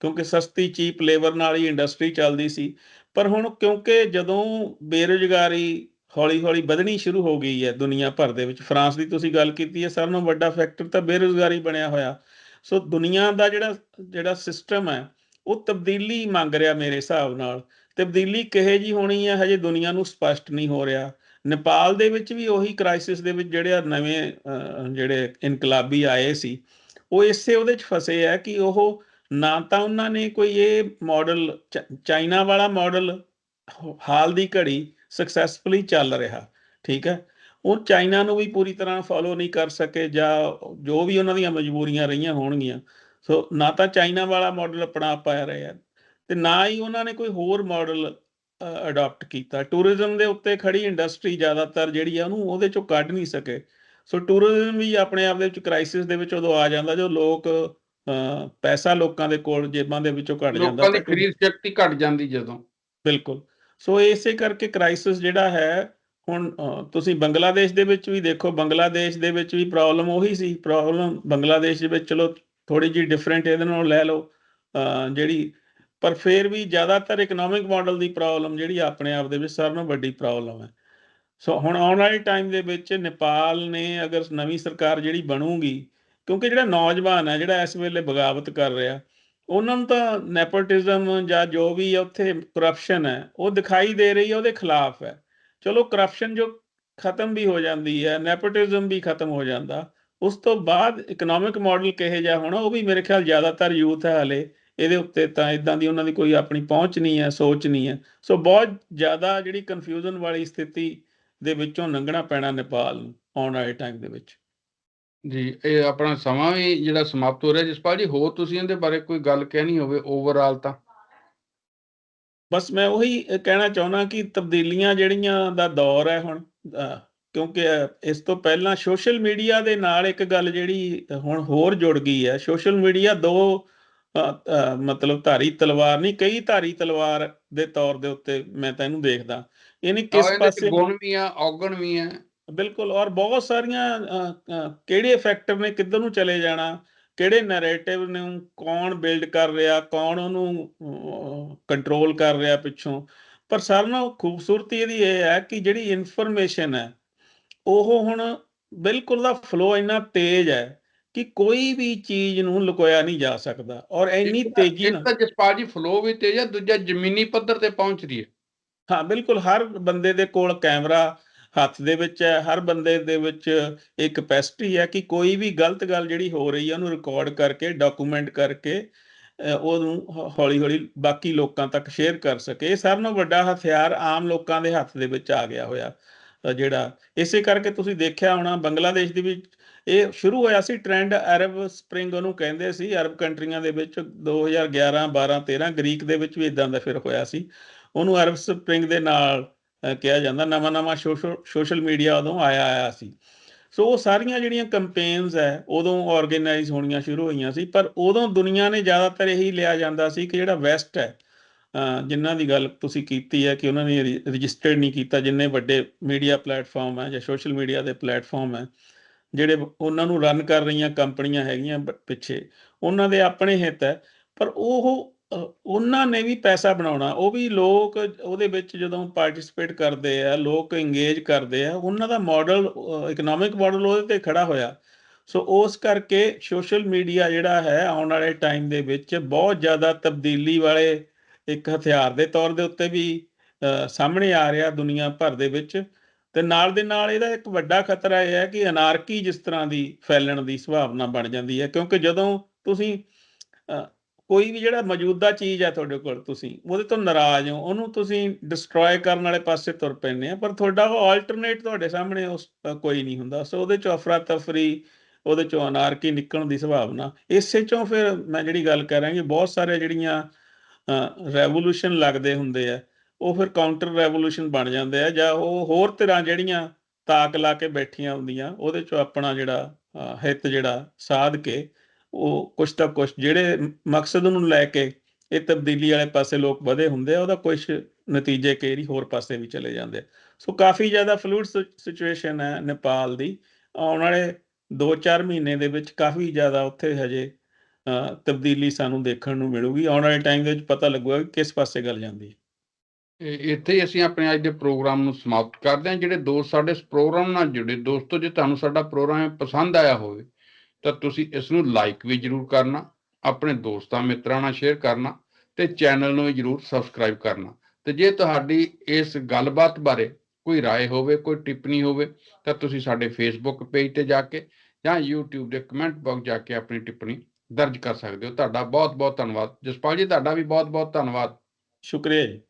ਕਿਉਂਕਿ ਸਸਤੀ ਚੀਪ ਲੇਬਰ ਨਾਲ ਹੀ ਇੰਡਸਟਰੀ ਚੱਲਦੀ ਸੀ। ਪਰ ਹੁਣ ਕਿਉਂਕਿ ਜਦੋਂ ਬੇਰੁਜ਼ਗਾਰੀ ਹੌਲੀ-ਹੌਲੀ ਵਧਣੀ ਸ਼ੁਰੂ ਹੋ ਗਈ ਹੈ ਦੁਨੀਆ ਭਰ ਦੇ ਵਿੱਚ, ਫਰਾਂਸ ਦੀ ਤੁਸੀਂ ਗੱਲ ਕੀਤੀ ਹੈ, ਸਭ ਨਾਲੋਂ ਵੱਡਾ ਫੈਕਟਰ ਤਾਂ ਬੇਰੁਜ਼ਗਾਰੀ ਬਣਿਆ ਹੋਇਆ। ਸੋ ਦੁਨੀਆ ਦਾ ਜਿਹੜਾ ਜਿਹੜਾ ਸਿਸਟਮ ਹੈ ਉਹ ਤਬਦੀਲੀ ਮੰਗ ਰਿਹਾ ਮੇਰੇ ਹਿਸਾਬ ਨਾਲ। ਤਬਦੀਲੀ ਕਿਹੇ ਜੀ ਹੋਣੀ ਹੈ ਹਜੇ ਦੁਨੀਆ ਨੂੰ ਸਪਸ਼ਟ ਨਹੀਂ ਹੋ ਰਿਹਾ। ਨੇਪਾਲ ਦੇ ਵਿੱਚ ਵੀ ਉਹੀ ਕ੍ਰਾਈਸਿਸ ਦੇ ਵਿੱਚ ਜਿਹੜੇ ਆ ਨਵੇਂ ਜਿਹੜੇ ਇਨਕਲਾਬੀ ਆਏ ਸੀ, ਉਹ ਇਸੇ ਉਹਦੇ ਚ ਫਸੇ ਆ ਕਿ ਉਹ ਨਾ ਤਾਂ ਉਹਨਾਂ ਨੇ ਕੋਈ ਇਹ ਮਾਡਲ ਚਾਈਨਾ ਵਾਲਾ ਮਾਡਲ ਹਾਲ ਦੀ ਘੜੀ ਸਕਸੈਸਫੁਲੀ ਚੱਲ ਰਿਹਾ, ਠੀਕ ਹੈ? ਉਹ ਚਾਈਨਾ ਨੂੰ ਵੀ ਪੂਰੀ ਤਰ੍ਹਾਂ ਫੋਲੋ ਨਹੀਂ ਕਰ ਸਕੇ ਜਾਂ ਜੋ ਵੀ ਉਹਨਾਂ ਦੀਆਂ ਮਜਬੂਰੀਆਂ ਰਹੀਆਂ ਹੋਣਗੀਆਂ ਸੋ ਨਾ ਤਾਂ ਚਾਈਨਾ ਵਾਲਾ ਮਾਡਲ ਅਪਣਾ ਪਾ ਰਹੇ ਆ ਤੇ ਨਾ ਹੀ ਉਹਨਾਂ ਨੇ ਕੋਈ ਹੋਰ ਮਾਡਲ ਅਡਾਪਟ ਕੀਤਾ। ਟੂਰਿਜ਼ਮ ਦੇ ਉੱਤੇ ਖੜੀ ਇੰਡਸਟਰੀ ਜ਼ਿਆਦਾਤਰ ਜਿਹੜੀ ਆ ਉਹਨੂੰ ਉਹਦੇ ਚੋਂ ਕੱਢ ਨਹੀਂ ਸਕੇ। ਸੋ ਟੂਰਿਜ਼ਮ ਵੀ ਆਪਣੇ ਆਪ ਦੇ ਵਿੱਚ ਕ੍ਰਾਈਸਿਸ ਦੇ ਵਿੱਚ ਉਦੋਂ ਆ ਜਾਂਦਾ ਜਦੋਂ ਲੋਕ ਪੈਸਾ ਲੋਕਾਂ ਦੇ ਕੋਲ ਜੇਬਾਂ ਦੇ ਵਿੱਚੋਂ ਘਟ ਜਾਂਦਾ ਲੋਕਾਂ ਦੀ ਖਰੀਦ ਸ਼ਕਤੀ ਘਟ ਜਾਂਦੀ ਜਦੋਂ। ਬਿਲਕੁਲ। ਸੋ ਇਸੇ ਕਰਕੇ ਕ੍ਰਾਈਸਿਸ ਜਿਹੜਾ ਹੈ ਹੁਣ ਤੁਸੀਂ ਬੰਗਲਾਦੇਸ਼ ਦੇ ਵਿੱਚ ਵੀ ਦੇਖੋ ਬੰਗਲਾਦੇਸ਼ ਦੇ ਵਿੱਚ ਵੀ ਪ੍ਰੋਬਲਮ ਉਹੀ ਸੀ। ਪ੍ਰੋਬਲਮ ਬੰਗਲਾਦੇਸ਼ ਦੇ ਵਿੱਚ ਚਲੋ ਥੋੜੀ ਜਿਹੀ ਡਿਫਰੈਂਟ ਇਹਦੇ ਨਾਲੋਂ ਲੈ ਲਓ ਜਿਹੜੀ, ਪਰ ਫਿਰ ਵੀ ਜ਼ਿਆਦਾਤਰ ਇਕਨੋਮਿਕ ਮਾਡਲ ਦੀ ਪ੍ਰੋਬਲਮ ਜਿਹੜੀ ਆਪਣੇ ਆਪ ਦੇ ਵਿੱਚ ਸਾਰਿਆਂ ਨਾਲੋਂ ਵੱਡੀ ਪ੍ਰੋਬਲਮ ਹੈ। ਸੋ ਹੁਣ ਆਉਣ ਵਾਲੇ ਟਾਈਮ ਦੇ ਵਿੱਚ ਨੇਪਾਲ ਨੇ ਅਗਰ ਨਵੀਂ ਸਰਕਾਰ ਜਿਹੜੀ ਬਣੂਗੀ, ਕਿਉਂਕਿ ਜਿਹੜਾ ਨੌਜਵਾਨ ਹੈ, ਜਿਹੜਾ ਇਸ ਵੇਲੇ ਬਗਾਵਤ ਕਰ ਰਿਹਾ, ਉਹਨਾਂ ਨੂੰ ਤਾਂ ਨੈਪੋਟਿਜ਼ਮ ਜਾਂ ਜੋ ਵੀ ਉੱਥੇ ਕਰਪਸ਼ਨ ਹੈ, ਉਹ ਦਿਖਾਈ ਦੇ ਰਹੀ ਹੈ, ਉਹਦੇ ਖਿਲਾਫ ਹੈ। ਚਲੋ ਕਰਪਸ਼ਨ ਜੋ ਖਤਮ ਵੀ ਹੋ ਜਾਂਦੀ ਹੈ ਨੈਪੋਟਿਜ਼ਮ ਵੀ ਖਤਮ ਹੋ ਜਾਂਦਾ ਉਸ ਤੋਂ ਬਾਅਦ ਇਕਨੋਮਿਕ ਮਾਡਲ ਕਿਹੇ ਜਿਹਾ ਹੋਣਾ ਉਹ ਵੀ ਮੇਰੇ ਖਿਆਲ ਜ਼ਿਆਦਾਤਰ ਯੂਥ ਹੈ ਹਲੇ ਇਹਦੇ ਉੱਤੇ ਤਾਂ ਇਦਾਂ ਦੀ ਉਹਨਾਂ ਦੀ ਕੋਈ ਆਪਣੀ ਪਹੁੰਚ ਨਹੀਂ ਹੈ ਸੋਚ ਨਹੀਂ ਹੈ। ਸੋ ਬਹੁਤ ਜ਼ਿਆਦਾ ਜਿਹੜੀ ਕਨਫਿਊਜ਼ਨ ਵਾਲੀ ਸਥਿਤੀ ਦੇ ਵਿੱਚੋਂ ਲੰਘਣਾ ਪੈਣਾ ਨੇਪਾਲ ਨੂੰ ਆਉਣ ਵਾਲੇ ਟਾਈਮ ਦੇ ਵਿੱਚ। ਜੀ ਇਹ ਆਪਣਾ ਸਮਾਂ ਵੀ ਜਿਹੜਾ ਸਮਾਪਤ ਹੋ ਰਿਹਾ ਜਸਪਾਲ ਜੀ ਹੋਰ ਤੁਸੀਂ ਇਹਦੇ ਬਾਰੇ ਕੋਈ ਗੱਲ ਕਹਿਣੀ ਹੋਵੇ ਓਵਰਆਲ ਤਾਂ? ਬਸ ਮੈਂ ਉਹੀ ਕਹਿਣਾ ਚਾਹੁੰਦਾ ਕਿ ਤਬਦੀਲੀਆਂ ਜਿਹੜੀਆਂ ਦਾ ਦੌਰ ਹੈ ਹੁਣ ਕਿਉਂਕਿ ਇਸ ਤੋਂ ਪਹਿਲਾਂ ਸੋਸ਼ਲ ਮੀਡੀਆ ਦੇ ਨਾਲ ਇੱਕ ਗੱਲ ਜਿਹੜੀ ਹੁਣ ਹੋਰ ਜੁੜ ਗਈ ਹੈ। ਸੋਸ਼ਲ ਮੀਡੀਆ ਦੋ ਮਤਲਬ ਧਾਰੀ ਤਲਵਾਰ ਨਹੀਂ ਕਈ ਧਾਰੀ ਤਲਵਾਰ ਦੇ ਤੌਰ ਦੇ ਉੱਤੇ ਮੈਂ ਤਾਂ ਇਹਨੂੰ ਦੇਖਦਾ। ਇਹਨੇ ਆਹ ਕਿਸ ਪਾਸੇ ਗੁਣ ਵੀ ਆ ਔਗਣ ਵੀ ਆ। ਬਿਲਕੁਲ ਔਰ ਬਹੁਤ ਸਾਰੀਆਂ ਕਿਹੜੇ ਫੈਕਟਰ ਨੇ ਕਿੱਧਰ ਨੂੰ ਚਲੇ ਜਾਣਾ ਕਿਹੜੇ ਨੈਰੇਟਿਵ ਨੂੰ ਕੌਣ ਬਿਲਡ ਕਰ ਰਿਹਾ ਕੌਣ ਉਹਨੂੰ ਕੰਟਰੋਲ ਕਰ ਰਿਹਾ ਪਿੱਛੋਂ। ਪਰ ਸਾਰਿਆਂ ਨਾਲੋਂ ਖੂਬਸੂਰਤੀ ਇਹਦੀ ਇਹ ਹੈ ਕਿ ਜਿਹੜੀ ਇਨਫੋਰਮੇਸ਼ਨ ਹੈ ਉਹ ਹੁਣ ਬਿਲਕੁਲ ਦਾ ਫਲੋ ਇੰਨਾ ਤੇਜ਼ ਹੈ ਕਿ ਕੋਈ ਵੀ ਚੀਜ਼ ਨੂੰ ਲੁਕੋਇਆ ਨਹੀਂ ਜਾ ਸਕਦਾ ਔਰ ਇੰਨੀ ਇੱਕ ਤਾਂ- ਤੇਜ਼ੀ ਇੱਕ ਨਾਲ ਤਾਂ ਜਸਪਾਲ ਜੀ ਫਲੋ ਵੀ ਤੇਜ਼ ਆ ਦੂਜਾ ਜ਼ਮੀਨੀ ਪੱਧਰ ਤੇ ਪਹੁੰਚ ਰਹੀ ਹੈ। ਹਾਂ ਬਿਲਕੁਲ ਹਰ ਬੰਦੇ ਦੇ ਕੋਲ ਕੈਮਰਾ ਹੱਥ ਦੇ ਵਿੱਚ ਹੈ ਹਰ ਬੰਦੇ ਦੇ ਵਿੱਚ ਇੱਕ ਕੈਪੈਸਿਟੀ ਹੈ ਕਿ ਕੋਈ ਵੀ ਗਲਤ ਗੱਲ ਜਿਹੜੀ ਹੋ ਰਹੀ ਹੈ ਉਹਨੂੰ ਰਿਕਾਰਡ ਕਰਕੇ ਡਾਕੂਮੈਂਟ ਕਰਕੇ ਉਹਨੂੰ ਹੌਲੀ ਹੌਲੀ ਬਾਕੀ ਲੋਕਾਂ ਤੱਕ ਸ਼ੇਅਰ ਕਰ ਸਕੇ। ਇਹ ਸਾਰਿਆਂ ਨਾਲੋਂ ਵੱਡਾ ਹਥਿਆਰ ਆਮ ਲੋਕਾਂ ਦੇ ਹੱਥ ਦੇ ਵਿੱਚ ਆ ਗਿਆ ਹੋਇਆ। ਜਿਹੜਾ, ਇਸੇ ਕਰਕੇ ਤੁਸੀਂ ਦੇਖਿਆ ਹੋਣਾ, ਬੰਗਲਾਦੇਸ਼ ਦੇ ਵਿੱਚ ਇਹ ਸ਼ੁਰੂ ਹੋਇਆ ਸੀ ਟ੍ਰੈਂਡ ਅਰਬ ਸਪ੍ਰਿੰਗ ਉਹਨੂੰ ਕਹਿੰਦੇ ਸੀ, ਅਰਬ ਕੰਟਰੀਆਂ ਦੇ ਵਿੱਚ 2011 12 13 ਗ੍ਰੀਕ ਦੇ ਵਿੱਚ ਵੀ ਇਦਾਂ ਦਾ ਫਿਰ ਹੋਇਆ ਸੀ। ਉਹਨੂੰ ਅਰਬ ਸਪ੍ਰਿੰਗ ਦੇ ਨਾਲ ਕਿਹਾ ਜਾਂਦਾ, ਨਵਾਂ ਨਵਾਂ ਸੋਸ਼ਲ ਮੀਡੀਆ ਉਦੋਂ ਆਇਆ ਆਇਆ ਸੀ। ਸੋ ਉਹ ਸਾਰੀਆਂ ਜਿਹੜੀਆਂ ਕੈਂਪੇਨਸ ਹੈ, ਉਦੋਂ ਆਰਗੇਨਾਈਜ਼ ਹੋਣੀਆਂ ਸ਼ੁਰੂ ਹੋਈਆਂ ਸੀ, ਪਰ ਉਦੋਂ ਦੁਨੀਆ ਨੇ ਜ਼ਿਆਦਾਤਰ ਇਹੀ ਲਿਆ ਜਾਂਦਾ ਸੀ ਕਿ ਜਿਹੜਾ ਵੈਸਟ ਹੈ ਜਿਨ੍ਹਾਂ ਦੀ ਗੱਲ ਤੁਸੀਂ ਕੀਤੀ ਹੈ ਕਿ ਉਹਨਾਂ ਨੇ ਰਜਿਸਟਰਡ ਨਹੀਂ ਕੀਤਾ, ਜਿੰਨੇ ਵੱਡੇ ਮੀਡੀਆ ਪਲੇਟਫਾਰਮ ਹੈ ਜਾਂ ਸੋਸ਼ਲ ਮੀਡੀਆ ਦੇ ਪਲੇਟਫਾਰਮ ਹੈ, ਜਿਹੜੇ ਉਹਨਾਂ ਨੂੰ ਰਨ ਕਰ ਰਹੀਆਂ ਕੰਪਨੀਆਂ ਹੈਗੀਆਂ ਪਿੱਛੇ, ਉਹਨਾਂ ਦੇ ਆਪਣੇ ਹਿੱਤ ਹੈ, ਪਰ ਉਹ ਉਹਨਾਂ ਨੇ ਵੀ ਪੈਸਾ ਬਣਾਉਣਾ, ਉਹ ਵੀ ਲੋਕ ਉਹਦੇ ਵਿੱਚ ਜਦੋਂ ਪਾਰਟਿਸਿਪੇਟ ਕਰਦੇ ਆ, ਲੋਕ ਇੰਗੇਜ ਕਰਦੇ ਆ, ਉਹਨਾਂ ਦਾ ਮਾਡਲ ਇਕਨੋਮਿਕ ਮਾਡਲ ਉਹਦੇ ਤੇ ਖੜਾ ਹੋਇਆ। ਸੋ ਉਸ ਕਰਕੇ ਸੋਸ਼ਲ ਮੀਡੀਆ ਜਿਹੜਾ ਹੈ ਆਉਣ ਵਾਲੇ ਟਾਈਮ ਦੇ ਵਿੱਚ ਬਹੁਤ ਜ਼ਿਆਦਾ ਤਬਦੀਲੀ ਵਾਲੇ ਇੱਕ ਹਥਿਆਰ ਦੇ ਤੌਰ ਦੇ ਉੱਤੇ ਵੀ ਸਾਹਮਣੇ ਆ ਰਿਹਾ ਦੁਨੀਆ ਭਰ ਦੇ ਵਿੱਚ। ਤੇ ਨਾਲ ਦੇ ਨਾਲ ਇਹਦਾ ਇੱਕ ਵੱਡਾ ਖਤਰਾ ਇਹ ਹੈ ਕਿ ਅਨਾਰਕੀ ਜਿਸ ਤਰ੍ਹਾਂ ਦੀ ਫੈਲਣ ਦੀ ਸੰਭਾਵਨਾ ਬਣ ਜਾਂਦੀ ਹੈ, ਕਿਉਂਕਿ ਜਦੋਂ ਤੁਸੀਂ ਕੋਈ ਵੀ ਜਿਹੜਾ ਮੌਜੂਦਾ ਚੀਜ਼ ਹੈ ਤੁਹਾਡੇ ਕੋਲ ਤੁਸੀਂ, ਉਹਦੇ ਤੋਂ ਨਾਰਾਜ਼ ਹੋ, ਉਹਨੂੰ ਤੁਸੀਂ ਡਿਸਟਰੋਏ ਕਰਨ ਵਾਲੇ ਪਾਸੇ ਤੁਰ ਪੈਂਦੇ ਆ, ਪਰ ਤੁਹਾਡਾ ਉਹ ਆਲਟਰਨੇਟ ਤੁਹਾਡੇ ਸਾਹਮਣੇ ਉਸ ਕੋਈ ਨਹੀਂ ਹੁੰਦਾ। ਸੋ ਉਹਦੇ ਚੋਂ ਅਫਰਾ ਤਫਰੀ ਉਹਦੇ ਚੋਂ ਅਨਾਰਕੀ ਨਿਕਲਣ ਦੀ ਸੰਭਾਵਨਾ। ਇਸੇ ਚੋਂ ਫਿਰ ਮੈਂ ਜਿਹੜੀ ਗੱਲ ਕਰ ਰਿਹਾ ਕਿ ਬਹੁਤ ਸਾਰੇ ਜਿਹੜੀਆਂ ਰੈਵੋਲੂਸ਼ਨ ਲੱਗਦੇ ਹੁੰਦੇ ਆ, ਉਹ ਫਿਰ ਕਾਊਂਟਰ ਰੈਵੋਲੂਸ਼ਨ ਬਣ ਜਾਂਦੇ ਆ, ਜਾਂ ਉਹ ਹੋਰ ਤਰ੍ਹਾਂ ਜਿਹੜੀਆਂ ਤਾਕ ਲਾ ਕੇ ਬੈਠੀਆਂ ਹੁੰਦੀਆਂ, ਉਹਦੇ ਚੋਂ ਆਪਣਾ ਜਿਹੜਾ ਹਿੱਤ ਜਿਹੜਾ ਸਾਧ ਕੇ ਉਹ ਕੁਛ ਤਾਂ ਕੁਛ ਜਿਹੜੇ ਮਕਸਦ ਨੂੰ ਲੈ ਕੇ ਇਹ ਤਬਦੀਲੀ ਵਾਲੇ ਪਾਸੇ ਲੋਕ ਵਧੇ ਹੁੰਦੇ ਆ, ਉਹਦਾ ਕੁਝ ਨਤੀਜੇ ਕਈ ਹੋਰ ਪਾਸੇ ਵੀ ਚਲੇ ਜਾਂਦੇ ਆ। ਸੋ ਕਾਫੀ ਜ਼ਿਆਦਾ ਫਲੂਇਡ ਸਿਚੁਏਸ਼ਨ ਹੈ ਨੇਪਾਲ ਦੀ, ਆਉਣ ਵਾਲੇ 2-4 ਮਹੀਨੇ ਦੇ ਵਿੱਚ ਕਾਫੀ ਜ਼ਿਆਦਾ ਉੱਥੇ ਹਜੇ ਤਬਦੀਲੀ ਸਾਨੂੰ ਦੇਖਣ ਨੂੰ ਮਿਲੂਗੀ ਆਉਣ ਵਾਲੇ ਟਾਈਮ ਦੇ ਵਿੱਚ ਪਤਾ ਲੱਗੂਗਾ ਕਿ ਕਿਸ ਪਾਸੇ ਗੱਲ ਜਾਂਦੀ ਹੈ ਇਹ- ਇੱਥੇ ਹੀ ਅਸੀਂ ਆਪਣੇ ਅੱਜ ਦੇ ਪ੍ਰੋਗਰਾਮ ਨੂੰ ਸਮਾਪਤ ਕਰਦੇ ਹਾਂ ਜਿਹੜੇ ਦੋਸਤ ਸਾਡੇ ਇਸ ਪ੍ਰੋਗਰਾਮ ਨਾਲ ਜੁੜੇ ਦੋਸਤੋ ਜੇ ਤੁਹਾਨੂੰ ਸਾਡਾ ਪ੍ਰੋਗਰਾਮ ਪਸੰਦ ਆਇਆ ਹੋਵੇ ਤਾਂ ਤੁਸੀਂ ਇਸ ਨੂੰ ਲਾਈਕ ਵੀ ਜਰੂਰ ਕਰਨਾ ਆਪਣੇ ਦੋਸਤਾਂ ਮਿੱਤਰਾਂ ਨਾਲ ਸ਼ੇਅਰ ਕਰਨਾ ਤੇ ਚੈਨਲ ਨੂੰ ਵੀ ਜਰੂਰ ਸਬਸਕ੍ਰਾਈਬ ਕਰਨਾ ਤੇ ਜੇ ਤੁਹਾਡੀ ਇਸ ਗੱਲਬਾਤ ਬਾਰੇ ਕੋਈ رائے ਹੋਵੇ ਕੋਈ ਟਿੱਪਣੀ ਹੋਵੇ ਤਾਂ ਤੁਸੀਂ ਸਾਡੇ ਫੇਸਬੁੱਕ ਪੇਜ ਤੇ ਜਾ ਕੇ ਜਾਂ YouTube ਦੇ ਕਮੈਂਟ ਬਾਕਸ ਜਾ ਕੇ ਆਪਣੀ ਟਿੱਪਣੀ ਦਰਜ ਕਰ ਸਕਦੇ ਹੋ। ਤੁਹਾਡਾ ਬਹੁਤ ਬਹੁਤ ਧੰਨਵਾਦ। ਜਸਪਾਲ ਜੀ, ਤੁਹਾਡਾ ਵੀ ਬਹੁਤ ਬਹੁਤ ਧੰਨਵਾਦ। ਸ਼ੁਕਰੀਆ ਜੀ।